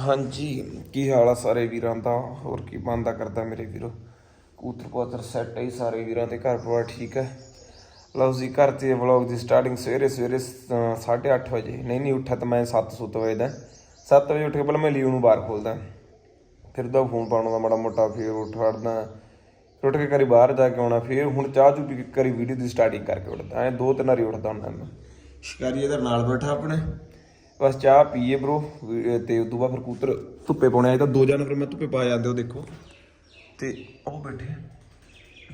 ਹਾਂਜੀ, ਕੀ ਹਾਲ ਆ ਸਾਰੇ ਵੀਰਾਂ ਦਾ? ਹੋਰ ਕੀ ਬੰਦਾ ਕਰਦਾ ਮੇਰੇ ਵੀਰੋ? ਕੂਤਰ ਪਾਤਰ ਸੈੱਟ ਹੈ ਸਾਰੇ ਵੀਰਾਂ ਦੇ, ਘਰ ਪਰਿਵਾਰ ਠੀਕ ਹੈ ਲਓ ਜੀ, ਘਰ ਤੇ ਵਲੌਗ ਦੀ ਸਟਾਰਟਿੰਗ ਸਵੇਰੇ ਸਵੇਰੇ 8:30 ਵਜੇ। ਨਹੀਂ ਨਹੀਂ, ਉੱਠਾ ਤਾਂ ਮੈਂ 7:00 ਵਜੇ ਦਾ। 7 ਵਜੇ ਉੱਠ ਕੇ ਪਹਿਲਾਂ ਮੈਂ ਲੀਵ ਨੂੰ ਬਾਹਰ ਖੋਲਦਾ। ਫਿਰ ਦਾ ਫੋਨ ਪਾਉਣ ਦਾ ਮਾੜਾ ਮੋਟਾ ਫਿਰ ਉੱਠ ਵੜਦਾ ਉੱਠ ਕੇ ਕਰੀ ਬਾਹਰ ਜਾ ਕੇ ਆਉਣਾ, ਫਿਰ ਹੁਣ ਚਾਹ ਚੂ ਪੀ ਕੇ ਕਰੀ ਵੀਡੀਓ ਦੀ ਸਟਾਰਟਿੰਗ ਕਰਕੇ ਉੱਠਦਾ। ਐ ਦੋ ਤਿੰਨ ਵਾਰੀ ਉੱਠਦਾ ਹੁੰਦਾ ਮੈਂ। ਸ਼ਿਕਾਰੀ ਇਹਦੇ ਨਾਲ ਬੈਠਾ ਆਪਣੇ। ਬਸ ਚਾਹ ਪੀਏ ਬ్రో ਤੇ ਉਦੋਂ ਬਾਅਦ ਫਿਰ ਕੂਤਰ ਧੁੱਪੇ ਪਾਉਣੇ ਆਏ ਤਾਂ ਦੋ ਜਾਨਵਰ ਮੈਂ ਧੁੱਪੇ ਪਾ ਜਾਂਦੇ ਉਹ ਦੇਖੋ। ਤੇ ਉਹ ਬੈਠੇ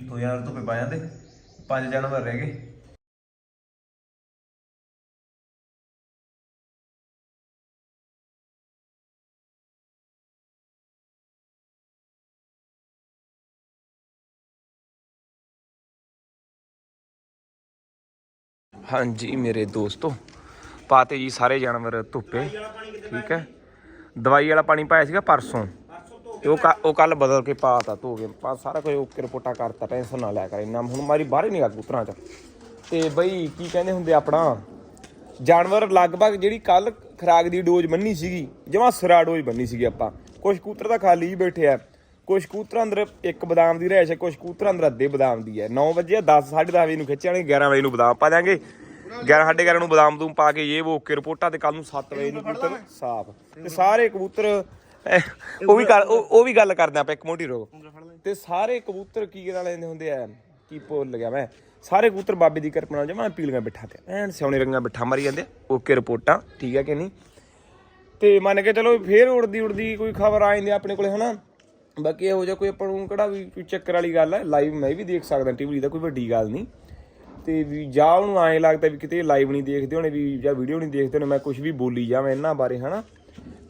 ਦੋ ਜਾਨਵਰ ਧੁੱਪੇ ਪਾ ਜਾਂਦੇ। ਪੰਜ ਜਾਨਵਰ ਰਹਿ ਗਏ। ਹਾਂਜੀ, ਮੇਰੇ ਦੋਸਤੋ। ਪਾਤੇ ਜੀ ਸਾਰੇ ਜਾਨਵਰ ਧੁੱਪੇ, ਠੀਕ ਹੈ। ਦਵਾਈ ਵਾਲਾ ਪਾਣੀ ਪਾਇਆ ਸੀਗਾ ਪਰਸੋਂ। ਤੇ ਉਹ ਕੱਲ- ਉਹ ਕੱਲ ਬਦਲ ਕੇ ਪਾਤਾ, ਧੋ ਕੇ ਪਾ, ਸਾਰਾ ਕੁਝ ਓਕੇ ਰਿਪੋਰਟਾਂ ਕਰਤਾ, ਟੈਨਸ਼ਨ ਨਾ ਲਿਆ ਕਰ ਇੰਨਾ। ਹੁਣ ਮਾਰੀ ਬਾਹਰ ਹੀ ਨਹੀਂ ਗਾ ਕਬੂਤਰਾਂ ਚ। ਤੇ ਬਈ ਕੀ ਕਹਿੰਦੇ ਹੁੰਦੇ ਆਪਣਾ? ਜਾਨਵਰ ਲਗਭਗ ਜਿਹੜੀ ਕੱਲ ਖਰਾਕ ਦੀ ਡੋਜ਼ ਬੰਨੀ ਸੀਗੀ, ਜਮਾ ਸਰਾ ਡੋਜ਼ ਬੰਨੀ ਸੀਗੀ ਆਪਾਂ। ਕੁਝ ਕੂਤਰ ਤਾਂ ਖਾਲੀ ਹੀ ਬੈਠੇ ਆ। ਕੁਝ ਕੂਤਰਾਂ ਅੰਦਰ ਇੱਕ ਬਦਾਮ ਦੀ ਰਹਿਸ਼ ਹੈ ਕੁਝ ਕੂਤਰਾਂ ਅੰਦਰ ਅੱਧੇ ਬਦਾਮ ਦੀ ਹੈ। 9 ਵਜੇ 10 10:30 ਵਜੇ ਨੂੰ ਖਿੱਚਿਆਣੇ 11 ਵਜੇ ਨੂੰ ਬਦਾਮ ਪਾ ਦਾਂਗੇ 11 ਸਾਢੇ 11 ਨੂੰ ਬਦਾਮ ਦੂਮ ਪਾ ਕੇ ਇਹ ਉਹ ਓਕੇ ਰਿਪੋਰਟਾਂ ਤੇ ਕੱਲ ਨੂੰ 7 ਵਜੇ ਨੂੰ ਕਬੂਤਰ ਸਾਫ਼। ਤੇ ਸਾਰੇ ਕਬੂਤਰ ਉਹ ਵੀ ਗੱਲ ਉਹ ਵੀ ਗੱਲ ਕਰਦੇ ਆਪਾਂ, ਇੱਕ ਮੋਟੀ ਰੋਗ ਤੇ ਸਾਰੇ ਕਬੂਤਰ ਕੀ ਨਾਲ ਲੈਂਦੇ ਹੁੰਦੇ ਆ? ਕੀ ਭੁੱਲ ਗਿਆ ਮੈਂ। ਸਾਰੇ ਕਬੂਤਰ ਬਾਬੇ ਦੀ ਕਿਰਪਾ ਨਾਲ ਜਮਾ ਪੀਲੀਆਂ ਬਿਠਾ ਤੇ ਐਨ ਸਿਆਉਣੇ ਰੰਗਾਂ ਬਿਠਾ ਮਾਰੀ ਜਾਂਦੇ ਓਕੇ ਰਿਪੋਰਟਾਂ, ਠੀਕ ਹੈ ਕਿ ਨਹੀਂ? ਤੇ ਮੰਨ ਕੇ ਚਲੋ ਫੇਰ ਉੜਦੀ ਉੜਦੀ ਕੋਈ ਖਬਰ ਆ ਜਾਂਦੀ ਆਪਣੇ ਕੋਲੇ, ਹਨਾ? ਬਾਕੀ ਇਹੋ ਜਿਹਾ ਕੋਈ ਆਪਾਂ ਨੂੰ ਕਿਹੜਾ ਵੀ ਕੋਈ ਚੱਕਰ ਵਾਲੀ ਗੱਲ ਹੈ ਲਾਈਵ ਮੈਂ ਵੀ ਦੇਖ ਸਕਦਾ ਟੀਵੀ ਦਾ ਕੋਈ ਵੱਡੀ ਗੱਲ ਨਹੀਂ। ਤੇ ਵੀ ਜਾਂ ਉਹਨੂੰ ਐਂ ਲੱਗਦਾ ਵੀ ਕਿਤੇ ਲਾਈਵ ਨਹੀਂ ਦੇਖਦੇ ਹੋਣੇ, ਵੀ ਜਾਂ ਵੀਡੀਓ ਨਹੀਂ ਦੇਖਦੇ ਹੋਣੇ, ਮੈਂ ਕੁਝ ਵੀ ਬੋਲੀ ਜਾਵਾਂ ਇਹਨਾਂ ਬਾਰੇ, ਹਨਾ?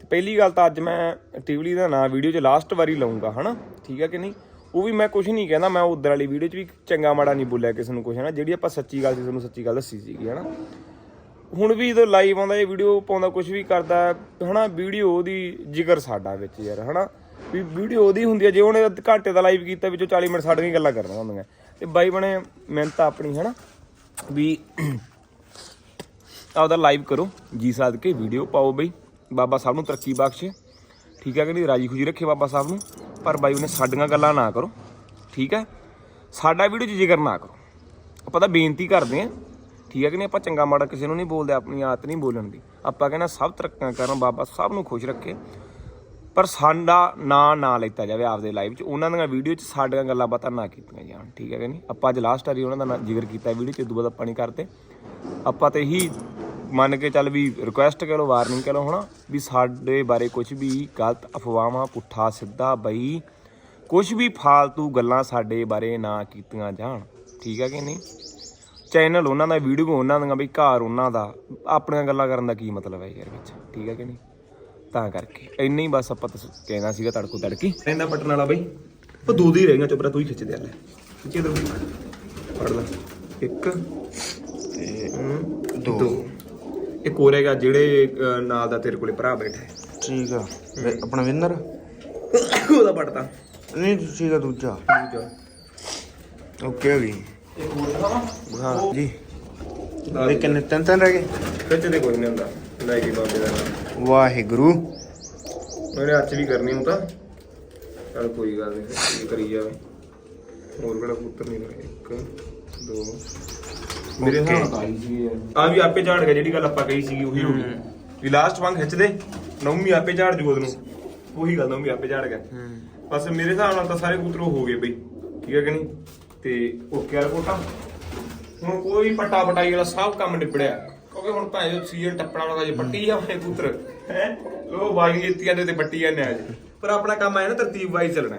ਤੇ ਪਹਿਲੀ ਗੱਲ ਤਾਂ ਅੱਜ ਮੈਂ ਟੀਵੀ ਦਾ ਨਾਂ ਵੀਡੀਓ 'ਚ ਲਾਸਟ ਵਾਰੀ ਲਾਉਂਗਾ, ਹਨਾ? ਠੀਕ ਹੈ ਕਿ ਨਹੀਂ? ਉਹ ਵੀ ਮੈਂ ਕੁਝ ਨਹੀਂ ਕਹਿੰਦਾ, ਮੈਂ ਉਧਰ ਵਾਲੀ ਵੀਡੀਓ 'ਚ ਵੀ ਚੰਗਾ ਮਾੜਾ ਨਹੀਂ ਬੋਲਿਆ ਕਿਸੇ ਨੂੰ ਕੁਝ ਹਨਾ? ਜਿਹੜੀ ਆਪਾਂ ਸੱਚੀ ਗੱਲ ਸੀ, ਤੁਹਾਨੂੰ ਸੱਚੀ ਗੱਲ ਦੱਸੀ ਸੀਗੀ, ਹਨਾ? ਹੁਣ ਵੀ ਜਦੋਂ ਲਾਈਵ ਆਉਂਦਾ, ਇਹ ਵੀਡੀਓ ਪਾਉਂਦਾ ਕੁਝ ਵੀ ਕਰਦਾ, ਹਨਾ? ਵੀਡੀਓ ਉਹਦੀ ਜਿਗਰ ਸਾਡਾ ਵਿੱਚ ਯਾਰ, ਹਨਾ? ਵੀ ਵੀਡੀਓ ਉਹਦੀ ਹੁੰਦੀ ਹੈ ਜੇ ਉਹਨੇ ਅੱਧ ਘੰਟੇ ਦਾ ਲਾਈਵ ਕੀਤਾ, ਵਿੱਚੋਂ 40 ਮਿੰਟ ਸਾਡੀਆਂ ਗੱਲਾਂ ਕਰਨੀਆਂ ਹੁੰਦੀਆਂ। ਤੇ ਬਾਈ ਬਣੇ ਮਿਹਨਤ ਆਪਣੀ, ਹਨਾ? ਵੀ ਆਪਦਾ ਲਾਈਵ ਕਰੋ, ਜੀ ਸਾਧ ਕੇ ਵੀਡੀਓ ਪਾਓ ਬਈ। ਬਾਬਾ ਸਾਹਿਬ ਨੂੰ ਤਰੱਕੀ ਬਖਸ਼ੇ। ਠੀਕ ਹੈ ਕਿ ਨਹੀਂ? ਰਾਜੀ ਖੁਸ਼ੀ ਰੱਖੇ ਬਾਬਾ ਸਾਹਿਬ ਨੂੰ। ਪਰ ਬਾਈ ਉਹਨੇ ਸਾਡੀਆਂ ਗੱਲਾਂ ਨਾ ਕਰੋ। ਠੀਕ ਹੈ? ਸਾਡਾ ਵੀਡੀਓ 'ਚ ਜ਼ਿਕਰ ਨਾ ਕਰੋ। ਆਪਾਂ ਤਾਂ ਬੇਨਤੀ ਕਰਦੇ ਆਂ ਠੀਕ ਹੈ ਕਿ ਨਹੀਂ? ਆਪਾਂ ਚੰਗਾ ਮਾੜਾ ਕਿਸੇ ਨੂੰ ਨਹੀਂ ਬੋਲਦੇ, ਆਪਣੀ ਆਦਤ ਨਹੀਂ ਬੋਲਣ ਦੀ। ਆਪਾਂ ਕਹਿੰਦਾ ਸਭ ਤਰੱਕੀਆਂ ਕਰਨ, ਬਾਬਾ ਸਭ ਨੂੰ ਖੁਸ਼ ਰੱਖੇ। ਪਰ ਸਾਡਾ ਨਾਂ ਨਾ ਲੈਤਾ ਜਾਵੇ ਆਪਦੇ ਲਾਈਵ 'ਚ। ਉਹਨਾਂ ਦੀਆਂ ਵੀਡੀਓ 'ਚ ਸਾਡੀਆਂ ਗੱਲਾਂ ਬਾਤਾਂ ਨਾ ਕੀਤੀਆਂ ਜਾਣ। ਠੀਕ ਹੈ ਕਿ ਨਹੀਂ? ਆਪਾਂ ਅੱਜ ਲਾਸਟ ਵਾਰੀ ਉਹਨਾਂ ਦਾ ਨਾਂ ਜ਼ਿਕਰ ਕੀਤਾ ਵੀਡੀਓ 'ਚ ਇਦੋਂ ਬਾਅਦ ਆਪਾਂ ਨਹੀਂ ਕਰਦੇ। ਆਪਾਂ ਤੇ ਇਹੀ ਮੰਨ ਕੇ ਚੱਲ ਵੀ ਰਿਕੁਐਸਟ ਕਰ ਕਰੋ ਵਾਰਨਿੰਗ ਕਰ ਕਰੋ ਹਨਾ? ਵੀ ਸਾਡੇ ਬਾਰੇ ਕੁਝ ਵੀ ਗਲਤ ਅਫਵਾਹਾਂ, ਪੁੱਠਾ ਸਿੱਧਾ ਬਈ ਕੁਝ ਵੀ ਫਾਲਤੂ ਗੱਲਾਂ ਸਾਡੇ ਬਾਰੇ ਨਾ ਕੀਤੀਆਂ ਜਾਣ। ਠੀਕ ਹੈ ਕਿ ਨਹੀਂ? ਚੈਨਲ ਉਹਨਾਂ ਦਾ ਵੀਡੀਓ ਉਹਨਾਂ ਦੀਆਂ ਬਈ, ਘਰ ਉਹਨਾਂ ਦਾ। ਆਪਣੀਆਂ ਗੱਲਾਂ ਕਰਨ ਦਾ ਕੀ ਮਤਲਬ ਹੈ ਯਾਰ ਵਿੱਚ? ਠੀਕ ਹੈ ਕਿ ਨਹੀਂ? ਤਾਂ ਕਰਕੇ। ਇੰਨਾ ਹੀ ਬਸ ਆਪਾਂ ਤਾਂ ਕਹਿਣਾ ਸੀਗਾ ਤੜਕੋ ਤੜਕੀ। ਰਹਿੰਦਾ ਬਟਨ ਵਾਲਾ ਬਈ। ਉਹ ਦੋ ਦੀ ਰਹੇਗਾ ਚੁੱਪਰਾ ਤੂੰ ਹੀ ਖਿੱਚ ਦੇ ਲੈ ਖਿੱਚੇ ਦੋ ਫੜ ਲੈ। ਇੱਕ ਤੇ ਦੋ। ਦੋ। ਇੱਕ ਹੋਰ ਹੈਗਾ ਜਿਹੜੇ ਨਾਲ ਦਾ ਤੇਰੇ ਕੋਲੇ ਭਰਾ ਬੈਠਾ ਹੈ। ਠੀਕ ਆ। ਤੇ ਆਪਣਾ ਵਿਨਰ ਉਹਦਾ ਬਟਤਾ ਨਹੀਂ ਠੀਕ ਆ ਦੂਜਾ। ਦੂਜਾ। ਓਕੇ ਹੋ ਗਈ। ਇੱਕ ਹੋਰ ਹਾਂ ਜੀ। ਇਹ ਕਿੰਨੇ ਤਿੰਨ ਤਿੰਨ ਰਹਿ ਗਏ? ਖਿੱਚ ਦੇ ਕੋਈ ਨਹੀਂ ਹੁੰਦਾ। ਲੈ ਕੇ ਬਾਬੇ ਦਾ ਨਾਮ। ਵਾਹਿਗੁਰੂ। ਉਹਨੇ ਅੱਜ ਵੀ ਕਰਨੀ ਹੁਣ ਤਾਂ। ਚਲ ਕੋਈ ਗੱਲ ਨਹੀਂ ਕਰੀ ਜਾਵੇ। ਹੋਰ ਕਿਹੜਾ ਪੁੱਤਰ ਨਹੀਂ ਰਹੇ ਇੱਕ ਦੋ। ਮੇਰੇ Okay. ਨਾਲ ਆਈ ਸੀ ਆ ਵੀ ਆਪੇ ਝਾੜ ਗਿਆ ਜਿਹੜੀ ਗੱਲ ਆਪਾਂ ਕਹੀ ਸੀਗੀ ਉਹੀ ਹੋ ਗਈ। ਵੀ ਲਾਸਟ ਵਾਂਗ ਖਿੱਚ ਦੇ। ਨੌਮੀ ਆਪੇ ਝਾੜ ਜੂ ਉਹਨੂੰ। ਉਹੀ ਗੱਲ ਨੌਮੀ ਆਪੇ ਝਾੜ ਗਿਆ। ਬਸ ਮੇਰੇ ਹਿਸਾਬ ਨਾਲ ਤਾਂ ਸਾਰੇ ਕਬੂਤਰ ਹੋ ਗਏ ਬਈ। ਠੀਕ ਹੈ ਕਿ ਨਹੀਂ? ਤੇ ਓਕੇ ਆ ਕੋਟਾ। ਹੁਣ ਕੋਈ ਪੱਟਾ ਪਟਾਈ ਵਾਲਾ ਸਭ ਕੰਮ ਨਿਬੜਿਆ। ਕਿਉਂਕਿ ਹੁਣ ਭਾਵੇਂ ਸੀਜ਼ਨ ਟੱਪਣਾ ਵਾਲਾ ਜੇ ਪੱਟੀ ਜਾਵੇ ਕਬੂਤਰ ਹੈ? ਲੋ ਬਾਈ ਜੀਤੀਆਂ ਦੇ ਤੇ ਪੱਟੀ ਜਾਂਦੇ ਆ ਅੱਜ। ਪਰ ਆਪਣਾ ਕੰਮ ਆਇਆ ਨਾ ਤਰਤੀਬ ਵਾਈਜ਼ ਚੱਲਣਾ।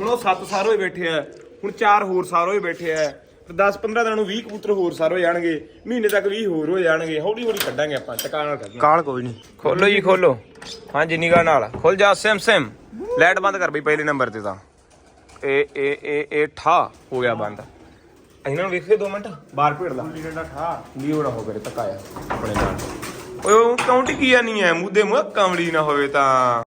ਹੁਣ ਉਹ ਸੱਤ ਸਾਰ ਹੋਏ ਬੈਠੇ ਆ ਹੁਣ ਚਾਰ ਹੋਰ ਸਾਰ ਹੋਏ ਬੈਠੇ ਆ ਤੇ 10 15 ਦਿਨਾਂ ਨੂੰ 20 ਕਬੂਤਰ ਹੋਰ ਸਾਰ ਹੋ ਜਾਣਗੇ ਮਹੀਨੇ ਤੱਕ 20 ਹੋਰ ਹੋ ਜਾਣਗੇ ਹੌਲੀ ਹੌਲੀ ਕੱਢਾਂਗੇ ਆਪਾਂ ਟਿਕਾਣਾ ਨਾਲ ਕੱਢਾਂਗੇ। ਕਾਲ ਕੋਈ ਨਹੀਂ। ਖੋਲੋ ਜੀ ਖੋਲੋ। ਹਾਂਜੀ ਨਿਗਾਹ ਨਾਲ। ਖੁੱਲ ਜਾ ਸੇਮ ਸੇਮ। ਲਾਈਟ ਬੰਦ ਕਰ ਬਈ ਪਹਿਲੇ ਨੰਬਰ ਤੇ ਤਾਂ। ਇਹ ਇਹ ਇਹ ਇਹ ਠਾ ਹੋ ਗਿਆ ਬੰਦ। ਇਹਨਾਂ ਨੂੰ ਵੇਖੇ 2 ਮਿੰਟ। ਬਾਹਰ ਭੇੜ ਲਾ। ਠਾ ਵੀ ਉਹਦਾ ਹੋ ਗਿਆ ਤਕਾਇਆ ਆਪਣੇ ਨਾਲ। ਓਏ ਉਹ ਕਾਊਂਟ ਕੀ ਆ ਨਹੀਂ ਐ? ਮੂਦੇ ਮੂੰਹ ਕਮਲੀ ਨਾ ਹੋਵੇ ਤਾਂ।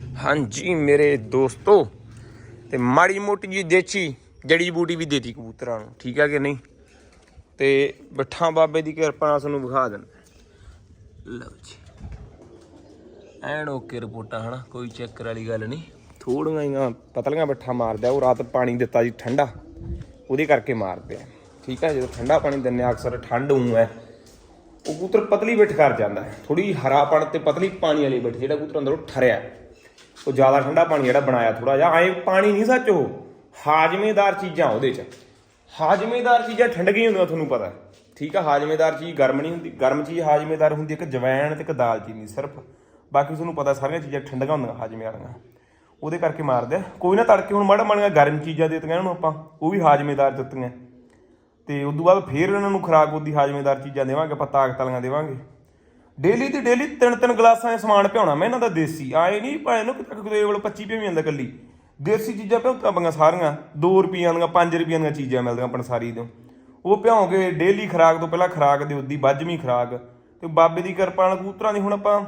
ਹਾਂਜੀ ਮੇਰੇ ਦੋਸਤੋ ਤੇ ਮਾੜੀ ਮੋਟੀ ਜੀ ਦੇਚੀ ਜੜੀ ਬੂਟੀ ਵੀ ਦੇਤੀ ਕਬੂਤਰਾਂ ਨੂੰ, ਠੀਕ ਹੈ ਕਿ ਨਹੀਂ? ਤੇ ਬੱਠਾਂ ਬਾਬੇ ਦੀ ਕਿਰਪਾ ਨਾਲ ਤੁਹਾਨੂੰ ਵਿਖਾ ਦਿੰਦਾ। ਲਓ ਜੀ। ਐਨ ਓਕੇ ਰਿਪੋਰਟਾਂ, ਹਨਾ? ਕੋਈ ਚੱਕਰ ਵਾਲੀ ਗੱਲ ਨਹੀਂ। ਥੋੜੀਆਂ ਜਿਹੀਆਂ ਪਤਲੀਆਂ ਬੱਠਾ ਮਾਰਦਾ, ਉਹ ਰਾਤ ਪਾਣੀ ਦਿੱਤਾ ਜੀ ਠੰਡਾ। ਉਹਦੇ ਕਰਕੇ ਮਾਰਦੇ ਆ। ਠੀਕ ਹੈ ਜਦੋਂ ਠੰਡਾ ਪਾਣੀ ਦਿੰਨੇ ਆ, ਅਕਸਰ ਠੰਡ ਹੋਊ ਹੈ। ਉਹ ਕਬੂਤਰ ਪਤਲੀ ਬਿੱਠ ਕਰ ਜਾਂਦਾ ਹੈ। ਥੋੜੀ ਹਰਾਪਣ ਤੇ ਪਤਲੀ ਪਾਣੀ ਵਾਲੀ ਬਿੱਠ, ਜਿਹੜਾ ਕਬੂਤਰ ਅੰਦਰੋਂ ਠਰਿਆ। ਉਹ ਜ਼ਿਆਦਾ ਠੰਡਾ ਪਾਣੀ ਜਿਹੜਾ ਬਣਾਇਆ ਥੋੜਾ ਜਿਹਾ, ਐ ਪਾਣੀ ਨਹੀਂ ਸੱਚ ਉਹ। ਹਾਜਮੇਦਾਰ ਚੀਜ਼ਾਂ ਉਹਦੇ ਚ। ਹਾਜਮੇਦਾਰ ਚੀਜ਼ਾਂ ਠੰਡ ਗਈ ਹੁੰਦੀਆਂ, ਤੁਹਾਨੂੰ ਪਤਾ। ਠੀਕ ਆ, ਹਾਜਮੇਦਾਰ ਚੀਜ਼ ਗਰਮ ਨਹੀਂ ਹੁੰਦੀ। ਗਰਮ ਚੀਜ਼ ਹਾਜਮੇਦਾਰ ਹੁੰਦੀ, ਇੱਕ ਜਵੈਣ ਤੇ ਇੱਕ ਦਾਲਚੀਨੀ ਸਿਰਫ। ਬਾਕੀ ਤੁਹਾਨੂੰ ਪਤਾ ਸਾਰੀਆਂ ਚੀਜ਼ਾਂ ਠੰਡੀਆਂ ਹੁੰਦੀਆਂ ਹਾਜਮੇ ਵਾਲੀਆਂ ਉਹਦੇ ਕਰਕੇ ਮਾਰਦੇ ਕੋਈ ਨਾ ਤੜਕੇ ਹੁਣ ਮਾੜਾ ਮਾੜੀਆਂ ਗਰਮ ਚੀਜ਼ਾਂ ਦੇ ਦਿੱਤੀਆਂ ਨੂੰ ਆਪਾਂ, ਉਹ ਵੀ ਹਾਜਮੇਦਾਰ ਦਿੱਤੀਆਂ। ਤੇ ਤੋਂ ਬਾਅਦ ਫੇਰ ਇਹਨਾਂ ਨੂੰ ਖੁਰਾਕ ਉਹਦੀ ਹਾਜਮੇਦਾਰ ਚੀਜ਼ਾਂ ਦੇਵਾਂਗੇ, ਆਪਾਂ ਤਾਕਤ ਵਾਲੀਆਂ ਦੇਵਾਂਗੇ। ਡੇਲੀ ਦੀ ਡੇਲੀ ਤਿੰਨ ਤਿੰਨ ਗਲਾਸਾਂ 'ਚ ਸਮਾਨ ਪਿਆਉਣਾ ਮੈਂ ਇਹਨਾਂ ਦਾ ਦੇਸੀ। ਆਏ ਨਹੀਂ, ਭਾਵੇਂ ਨੂੰ ਕਿਤੇ ਕਿਤੇ ਕੋਲ 25 ਪਿਆਵੀ ਜਾਂਦਾ ਕੱਲੀ ਦੇਸੀ ਚੀਜ਼ਾਂ ਪਿਆਉਂਦਾ ਪੰਗਾ ਸਾਰੀਆਂ। 2 ਰੁਪਈਆਂ ਦੀਆਂ 5 ਰੁਪਈਆਂ ਦੀਆਂ ਚੀਜ਼ਾਂ ਮਿਲਦੀਆਂ ਪੰਸਾਰੀ ਤੋਂ। ਉਹ ਭਿਉਂ ਕੇ ਡੇਲੀ ਖੁਰਾਕ ਤੋਂ ਪਹਿਲਾਂ ਖੁਰਾਕ ਦੇ ਉੱਦੀ ਵੱਜਵੀਂ ਖੁਰਾਕ। ਤੇ ਬਾਬੇ ਦੀ ਕਿਰਪਾ ਨਾਲ ਕਬੂਤਰਾਂ ਦੀ ਹੁਣ ਆਪਾਂ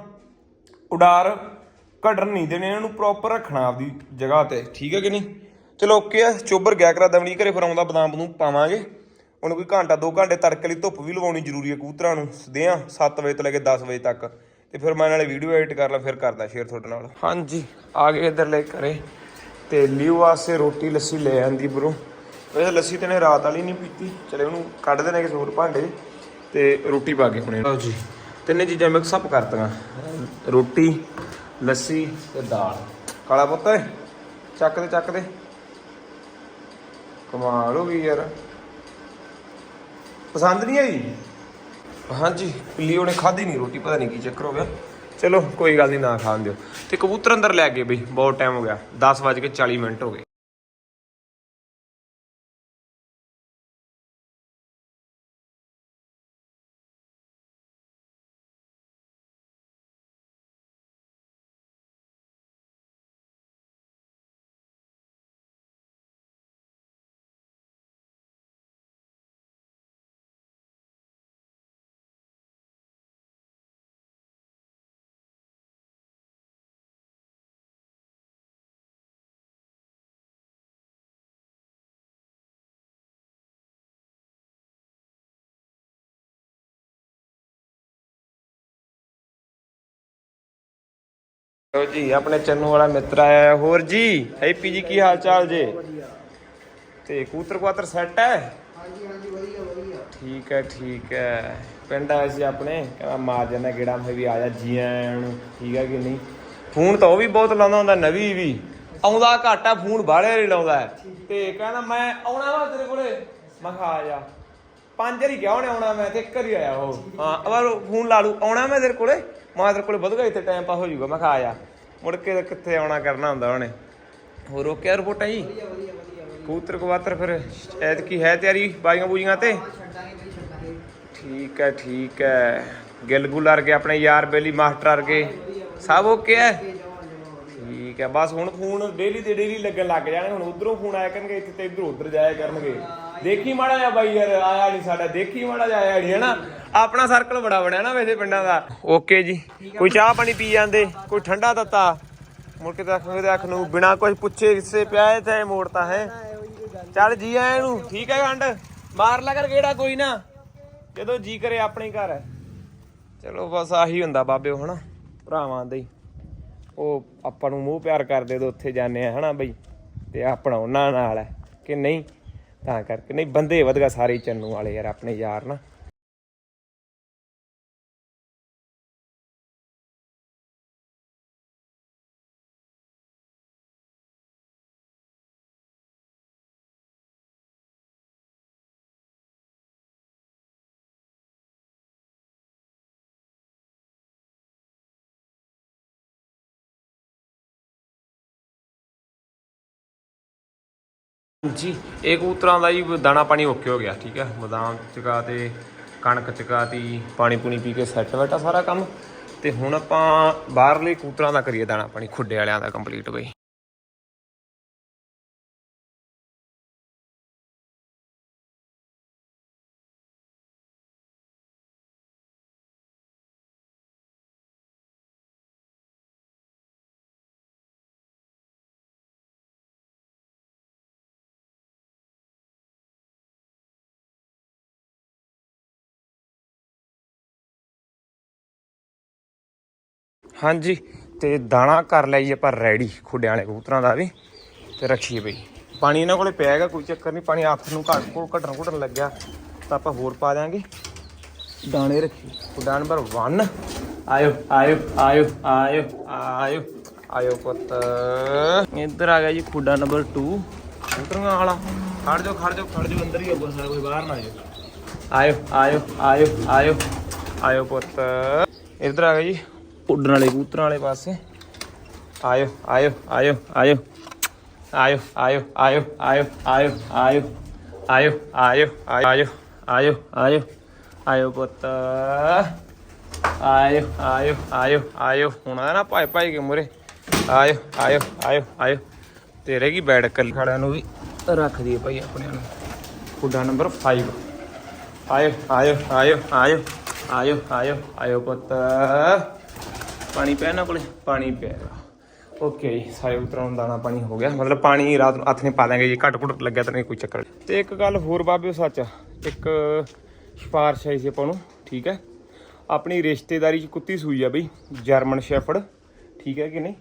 ਉਡਾਰ ਘਟਣ ਨਹੀਂ ਦੇਣੇ, ਇਹਨਾਂ ਨੂੰ ਪ੍ਰੋਪਰ ਰੱਖਣਾ ਆਪਦੀ ਜਗ੍ਹਾ ਤੇ। ਠੀਕ ਹੈ ਕਿ ਨਹੀਂ? ਚਲੋ ਓਕੇ ਆ, ਚੋਬਰ ਗਿਆ ਕਰਾ ਦਵਣੀ ਘਰੇ ਫਿਰ ਆਉਂਦਾ ਬਦਾਮ ਬਦੂਮ ਪਾਵਾਂਗੇ। ਉਹਨੂੰ ਕੋਈ ਘੰਟਾ 2 ਘੰਟੇ ਤੜਕੇ ਲਈ ਧੁੱਪ ਵੀ ਲਵਾਉਣੀ ਜ਼ਰੂਰੀ ਹੈ ਕਬੂਤਰਾਂ ਨੂੰ। ਸਦਿਆਂ 7 ਵਜੇ ਤੋਂ ਲੈ ਕੇ 10 ਵਜੇ ਤੱਕ। ਤੇ ਫਿਰ ਮੈਂ ਨਾਲੇ ਵੀਡੀਓ ਐਡਿਟ ਕਰ ਲਾਂ, ਫਿਰ ਕਰਦਾ ਸ਼ੇਅਰ ਤੁਹਾਡੇ ਨਾਲ। ਹਾਂਜੀ, ਆ ਗਏ ਇੱਧਰ ਲੈ ਘਰੇ। ਤੇ ਲਿਓ ਵਾਸਤੇ ਰੋਟੀ ਲੱਸੀ ਲੈ ਆਂਦੀ ਬਰੋ। ਵੈਸੇ ਲੱਸੀ ਤੇ ਨੇ ਰਾਤ ਵਾਲੀ ਨਹੀਂ ਪੀਤੀ। ਚਲੇ ਉਹਨੂੰ ਕੱਢ ਦੇਣੇ ਕਿਸੇ ਹੋਰ ਭਾਂਡੇ। ਤੇ ਰੋਟੀ ਪਾ ਕੇ ਹੁਣੇ। ਲਓ ਜੀ, ਤਿੰਨੇ ਚੀਜ਼ਾਂ ਮਿਕਸ ਅਪ ਕਰਤੀਆਂ। ਰੋਟੀ, ਲੱਸੀ ਤੇ ਦਾਲ। ਕਾਲਾ ਪੁੱਤ ਓਏ, ਚੱਕ ਦੇ ਚੱਕ ਦੇ। ਕਮਾਲ ਹੋ ਗਈ ਯਾਰ। ਪਸੰਦ ਨਹੀਂ ਆਈ? ਹਾਂਜੀ, ਲਿਓ ਨੇ ਖਾਧੀ ਨਹੀਂ ਰੋਟੀ, ਪਤਾ ਨਹੀਂ ਕੀ ਚੱਕਰ ਹੋ ਗਿਆ। ਚਲੋ, ਕੋਈ ਗੱਲ ਨਹੀਂ ਨਾ ਖਾਣ ਦਿਓ। ਤੇ ਕਬੂਤਰ ਅੰਦਰ ਲੈ ਗਏ ਬਈ, ਬਹੁਤ ਟਾਈਮ ਹੋ ਗਿਆ। 10 ਵੱਜ ਕੇ 40 ਮਿੰਟ ਹੋ ਗਏ। ਲਓ ਜੀ, ਆਪਣੇ ਚੰਨੂ ਵਾਲਾ ਮਿੱਤਰ ਆਇਆ ਹੋਰ ਜੀ ਹੈਪੀ ਜੀ, ਕੀ ਹਾਲ ਚਾਲ ਜੇ? ਤੇ ਕੂਤਰ ਕੁਆਤਰ ਸੈੱਟ ਹੈ? ਹਾਂਜੀ ਹਾਂਜੀ ਵਧੀਆ ਵਧੀਆ ਠੀਕ ਹੈ ਠੀਕ ਹੈ। ਪਿੰਡ ਆਇਆ ਸੀ ਆਪਣੇ, ਕਹਿੰਦਾ ਮਾਰ ਜਾਂਦਾ ਗੇੜਾ ਮੈਂ ਵੀ ਆ ਜਾ ਜੀ ਆਇਆਂ ਠੀਕ ਹੈ ਕਿ ਨਹੀਂ? ਫੋਨ ਤਾਂ ਉਹ ਵੀ ਬਹੁਤ ਲਾਉਂਦਾ ਹੁੰਦਾ, ਨਵੀਂ ਵੀ। ਆਉਂਦਾ ਘੱਟ ਆ, ਫੋਨ ਬਾਹਲੇ ਨਹੀਂ ਲਾਉਂਦਾ ਤੇ ਕਹਿੰਦਾ ਮੈਂ ਆਉਣਾ ਵਾ ਤੇਰੇ ਕੋਲੇ। ਮੈਂ ਆ ਜਾ। ਪੰਜ ਵਾਰੀ ਕਿਹਾ ਉਹਨੇ ਆਉਣਾ ਮੈਂ ਤੇ ਇੱਕ ਵਾਰੀ ਆਇਆ ਉਹ। ਹਾਂ, ਅਵਾਰ ਫੋਨ ਲਾ ਲੂ ਆਉਣਾ ਮੈਂ ਤੇਰੇ ਕੋਲੇ? ਮੈਂ ਤੇਰੇ ਕੋਲੇ ਵਧਗਾ ਇੱਥੇ ਟਾਈਮ ਪਾਸ ਹੋ ਜਾਊਗਾ ਮੈਂ ਕਿਹਾ ਆ ਜਾ। ਮੁੜ ਕੇ ਕਿੱਥੇ ਆਉਣਾ ਕਰਨਾ ਹੁੰਦਾ ਉਹਨੇ। ਹੋਰ ਓਕੇ ਰਿਪੋਰਟਾਂ ਜੀ? ਕਬੂਤਰ ਕਵਾਤਰ ਫਿਰ ਐਤ ਕੀ ਹੈ ਤਿਆਰੀ ਬਾਈਆਂ ਬੂਜੀਆਂ ਤੇ? ਠੀਕ ਹੈ ਠੀਕ ਹੈ। ਗਿੱਲ ਗੁੱਲ ਵਰਗੇ ਆਪਣੇ ਯਾਰ ਬੇਲੀ ਮਾਸਟਰ ਵਰਗੇ। ਸਭ ਓਕੇ ਹੈ ਠੀਕ ਹੈ ਬਸ ਹੁਣ ਫੋਨ ਡੇਲੀ ਤੇ ਡੇਲੀ ਲੱਗਣ ਲੱਗ ਜਾਣੇ ਹੁਣ ਉਧਰੋਂ ਫੋਨ ਆਇਆ ਕਰਨਗੇ ਇੱਥੇ ਤੇ ਇਧਰੋਂ ਉਧਰ ਜਾਇਆ ਕਰਨਗੇ। ਦੇਖੀ ਮਾੜਾ ਜਿਹਾ ਬਾਈ ਯਾਰ ਆਇਆ ਨਹੀਂ ਸਾਡਾ। ਦੇਖੀ ਮਾੜਾ ਜਿਹਾ ਆਇਆ ਨਹੀਂ ਹਨਾ ਆਪਣਾ ਸਰਕਲ ਬੜਾ ਬਣਿਆ ਨਾ ਵੈਸੇ ਪਿੰਡਾਂ ਦਾ। ਓਕੇ ਜੀ। ਕੋਈ ਚਾਹ ਪਾਣੀ ਪੀ ਜਾਂਦੇ, ਕੋਈ ਠੰਡਾ ਦਿੱਤਾ ਮੁੜ ਕੇ ਤਾਂ ਅੱਖ ਅੱਖ ਨੂੰ ਬਿਨਾ ਕੁਝ ਪੁੱਛੇ ਕਿਸੇ ਪਿਆਏ ਤੇ ਮੋੜਤਾ ਹੈ। ਚੱਲ ਜੀ ਆਇਆ ਨੂੰ। ਠੀਕ ਹੈ ਗੰਡ ਮਾਰ ਲਾ ਕਰ ਕਿਹੜਾ ਕੋਈ ਨਾ। ਜਦੋਂ ਜੀ ਕਰੇ ਆਪਣੇ ਘਰ। ਹੈ ਚਲੋ ਬਸ ਆਹੀ ਹੁੰਦਾ ਬਾਬੇ ਹਨਾ, ਭਰਾਵਾਂ ਦੇ ਹੀ। ਉਹ ਆਪਾਂ ਨੂੰ ਮੂੰਹ ਪਿਆਰ ਕਰਦੇ ਤੇ ਉੱਥੇ ਜਾਂਦੇ ਆ ਹਨਾ ਬਈ। ਤੇ ਆਪਣਾ ਉਹਨਾਂ ਨਾਲ ਹੈ ਕਿ ਨਹੀਂ? ਤਾਂ ਕਰਕੇ। ਨਹੀਂ, ਬੰਦੇ ਵਧਗਾ ਸਾਰੇ ਚੰਨੂ ਵਾਲੇ ਯਾਰ ਆਪਣੇ ਯਾਰ ਨਾ। ਜੀ, ਇਹ ਕਬੂਤਰਾਂ ਦਾ ਜੀ ਦਾਣਾ ਪਾਣੀ ਓਕੇ ਹੋ ਗਿਆ, ਠੀਕ ਹੈ। ਬਦਾਮ ਚਕਾ ਤੇ ਕਣਕ ਚਕਾਤੀ ਪਾਣੀ ਪੂਣੀ ਪੀ ਕੇ ਸੈੱਟ ਬੈਠਾ ਸਾਰਾ ਕੰਮ। ਤੇ ਹੁਣ ਆਪਾਂ ਬਾਹਰਲੇ ਕਬੂਤਰਾਂ ਦਾ ਕਰੀਏ ਦਾਣਾ ਪਾਣੀ, ਖੁੱਡੇ ਵਾਲਿਆਂ ਦਾ ਕੰਪਲੀਟ ਬਈ। ਹਾਂਜੀ ਤੇ ਦਾਣਾ ਕਰ ਲਈ ਆਪਾਂ ਰੈਡੀ ਖੁੱਡਿਆਂ ਵਾਲੇ ਕਬੂਤਰਾਂ ਦਾ ਵੀ ਤੇ ਰੱਖੀਏ ਬਈ। ਪਾਣੀ ਇਹਨਾਂ ਕੋਲੇ ਪਿਆ ਹੈਗਾ ਕੋਈ ਚੱਕਰ ਨਹੀਂ ਪਾਣੀ ਹੱਥ ਨੂੰ ਘੱਟ ਕੋ ਘਟਣ ਘਟਣ ਲੱਗਿਆ ਤਾਂ ਆਪਾਂ ਹੋਰ ਪਾ ਦਿਆਂਗੇ। ਦਾਣੇ ਰੱਖੀ। ਖੁੱਡਾ ਨੰਬਰ 1 ਆਇਓ ਆਇਓ ਆਇਓ ਆਇਓ ਆਇਓ ਆਇਓ ਪੁੱਤ। ਇੱਧਰ ਆ ਗਿਆ ਜੀ ਖੁੱਡਾ ਨੰਬਰ 2 ਕਬੂਤਰਾਂ ਵਾਲਾ। ਖੜ ਜਾਓ ਖੜ ਜਾਓ ਖੜ ਜਾਓ ਅੰਦਰ ਹੀ ਹੋਊਗਾ ਸਾਰਾ ਕੋਈ ਬਾਹਰ ਨਾ ਆਇਓ ਆਇਓ ਆਇਓ ਆਇਓ ਆਇਓ ਪੁੱਤ। ਇੱਧਰ ਆ ਗਿਆ ਜੀ ਉੱਡਣ ਵਾਲੇ ਕਬੂਤਰਾਂ ਵਾਲੇ ਪਾਸੇ ਆਇਓ ਆਇਓ ਆਇਓ ਆਇਓ ਆਇਓ ਆਇਓ ਆਇਓ ਆਇਓ ਆਇਓ ਆਇਓ ਆਇਓ ਆਇਓ ਆਇਓ ਆਇਓ ਆਇਓ ਆਇਓ ਪੁੱਤ ਆਇਓ ਆਇਓ ਆਇਓ ਆਇਓ ਹੁਣ ਆ ਨਾ ਭਾਈ ਭਾਈ ਕੇ ਮੁਰੇ ਆਇਓ ਆਇਓ ਆਇਓ ਆਇਓ ਤੇਰੇ ਕੀ ਬੈਡ ਕੱਲ ਖੜਿਆਂ ਨੂੰ ਵੀ ਰੱਖ ਦਈਏ ਭਾਈ ਆਪਣਿਆਂ ਨੂੰ ਕੁੱਡਾ ਨੰਬਰ 5 ਆਇਓ ਆਇਓ ਆਇਓ ਆਇਓ ਆਇਓ ਆਇਓ ਆਇਓ ਪੁੱਤ ਪਾਣੀ ਪਿਆ ਨਾ ਕੋਲੇ? ਪਾਣੀ ਪਿਆ ਓਕੇ ਜੀ ਸਾਰੇ ਉਤਰਾਂ ਨੂੰ ਦਾਣਾ ਪਾਣੀ ਹੋ ਗਿਆ। ਮਤਲਬ ਪਾਣੀ ਰਾਤ ਨੂੰ ਹੱਥ ਨੇ ਪਾ ਦਾਂਗੇ ਜੀ ਘੱਟ ਘੁੱਟ ਲੱਗਿਆ ਤਾਂ ਨਹੀਂ ਕੋਈ ਚੱਕਰ ਨਹੀਂ। ਤੇ ਇੱਕ ਗੱਲ ਹੋਰ ਬਾਬਿਓ ਸੱਚ ਆ, ਇੱਕ ਸਿਫਾਰਿਸ਼ ਆਈ ਸੀ ਆਪਾਂ ਨੂੰ ਠੀਕ ਹੈ? ਆਪਣੀ ਰਿਸ਼ਤੇਦਾਰੀ ਚ ਕੁੱਤੀ ਸੂਈ ਆ ਬਈ ਜਰਮਨ ਸ਼ੈਫਰਡ ਠੀਕ ਹੈ ਕਿ ਨਹੀਂ?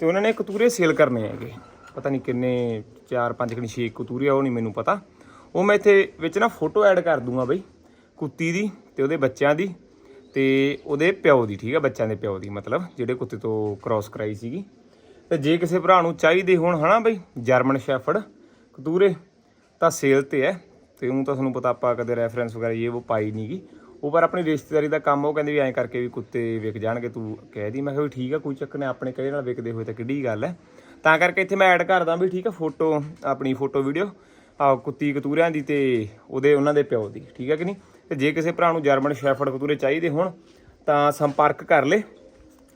ਤੇ ਉਹਨਾਂ ਨੇ ਕਤੂਰੇ ਸੇਲ ਕਰਨੇ ਹੈਗੇ। ਪਤਾ ਨਹੀਂ ਕਿੰਨੇ 4 5 ਕਿੰਨੇ 6 ਕਤੂਰੇ ਆ ਉਹ ਨਹੀਂ ਮੈਨੂੰ ਪਤਾ। ਉਹ ਮੈਂ ਇੱਥੇ ਵਿੱਚ ਨਾ ਫੋਟੋ ਐਡ ਕਰ ਦੂੰਗਾ ਬਈ ਕੁੱਤੀ ਦੀ ਤੇ ਉਹਦੇ ਬੱਚਿਆਂ ਦੀ। ਤੇ ਉਹਦੇ ਪਿਓ ਦੀ, ਠੀਕ ਹੈ ਬੱਚਿਆਂ ਦੇ ਪਿਓ ਦੀ ਮਤਲਬ, ਜਿਹੜੇ ਕੁੱਤੇ ਤੋਂ ਕ੍ਰਾਸ ਕਰਾਈ ਸੀਗੀ। ਤੇ ਜੇ ਕਿਸੇ ਭਰਾ ਨੂੰ ਚਾਹੀਦੇ ਹੋਣ, ਹਨਾ ਬਈ, ਜਰਮਨ ਸ਼ੈਫਰਡ, ਕਤੂਰੇ, ਤਾਂ ਸੇਲ ਤੇ ਹੈ। ਤੇ ਉਹ ਤਾਂ ਤੁਹਾਨੂੰ ਪਤਾ ਆਪਾਂ ਕਦੇ ਰੈਫਰੈਂਸ ਵਗੈਰਾ ਇਹ ਉਹ ਪਾਈ ਨਹੀਂਗੀ ਉਹ ਪਰ ਆਪਣੀ ਰਿਸ਼ਤੇਦਾਰੀ ਦਾ ਕੰਮ ਉਹ ਕਹਿੰਦੇ ਵੀ ਐਂ ਕਰਕੇ ਵੀ ਕੁੱਤੇ ਵਿਕ ਜਾਣਗੇ, ਤੂੰ ਕਹਿ ਦੀ। ਮੈਂ ਕਿਹਾ ਵੀ ਠੀਕ ਆ, ਕੋਈ ਚੱਕਰ ਨਹੀਂ, ਆਪਣੇ ਕਹੇ ਨਾਲ ਵਿਕਦੇ ਹੋਏ ਤਾਂ ਕਿੱਡੀ ਗੱਲ ਹੈ। ਤਾਂ ਕਰਕੇ ਇੱਥੇ ਮੈਂ ਐਡ ਕਰਦਾ ਵੀ ਠੀਕ ਆ ਫੋਟੋ ਆਪਣੀ ਫੋਟੋ ਵੀਡੀਓ ਆ ਕੁੱਤੀ ਕਤੂਰਿਆਂ ਦੀ ਤੇ ਉਹਦੇ, ਉਹਨਾਂ ਦੇ ਪਿਓ ਦੀ, ਠੀਕ ਹੈ ਕਿ ਨਹੀਂ? ਤੇ ਜੇ ਕਿਸੇ ਭਰਾ ਨੂੰ ਜਰਮਨ ਸ਼ੈਫਰਡ ਕਤੂਰੇ ਚਾਹੀਦੇ ਹੋਣ, ਤਾਂ ਸੰਪਰਕ ਕਰ ਲੈ।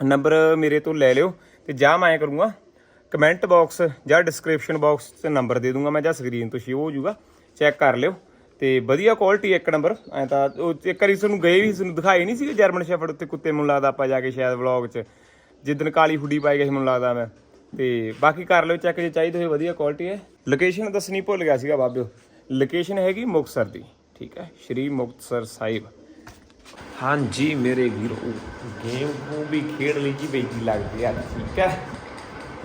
ਨੰਬਰ ਮੇਰੇ ਤੋਂ ਲੈ ਲਿਓ ਤੇ ਜਾਂ ਮੈਂ ਕਰੂੰਗਾ ਕਮੈਂਟ ਬਾਕਸ ਜਾਂ ਡਿਸਕ੍ਰਿਪਸ਼ਨ ਬਾਕਸ ਤੇ ਨੰਬਰ ਦੇ ਦੂੰਗਾ ਮੈਂ, ਜਾਂ ਸਕਰੀਨ ਤੋਂ ਸ਼ੋ ਹੋ ਜਾਊਗਾ। ਚੈੱਕ ਕਰ ਲਿਓ ਤੇ ਵਧੀਆ ਕੁਆਲਿਟੀ ਇੱਕ ਨੰਬਰ। ਐ ਤਾਂ ਉਹ ਇੱਕ ਵਾਰੀ ਤੁਹਾਨੂੰ ਗਏ ਵੀ, ਤੁਹਾਨੂੰ ਦਿਖਾਏ ਨਹੀਂ ਸੀ ਜਰਮਨ ਸ਼ੈਫਰਡ ਉੱਤੇ ਕੁੱਤੇ, ਮੈਨੂੰ ਲੱਗਦਾ ਆਪਾਂ ਜਾ ਕੇ ਸ਼ਾਇਦ ਵਲੌਗ 'ਚ। ਜਿੱਦਣ ਕਾਲੀ ਹੁੱਡੀ ਪਾਈ ਗਈ ਸੀ, ਮੈਨੂੰ ਲੱਗਦਾ ਮੈਂ। ਤੇ ਬਾਕੀ ਕਰ ਲਿਓ ਚੈੱਕ ਜੇ ਚਾਹੀਦੇ ਹੋਏ ਵਧੀਆ ਕੁਆਲਿਟੀ ਹੈ। ਲੋਕੇਸ਼ਨ ਦੱਸਣੀ ਭੁੱਲ ਗਿਆ ਸੀਗਾ ਬਾਬਿਓ। ਲੋਕੇਸ਼ਨ ਹੈਗੀ ਮੁਕਤਸਰ ਦੀ। ਠੀਕ ਹੈ, ਸ਼੍ਰੀ ਮੁਕਤਸਰ ਸਾਹਿਬ। ਹਾਂਜੀ ਮੇਰੇ ਵੀਰੋ ਗੇਮ ਨੂੰ ਵੀ ਖੇਡ ਲਈ ਜੀ ਬੇਜੀ ਲੱਗਦੀ ਆ ਠੀਕ ਹੈ।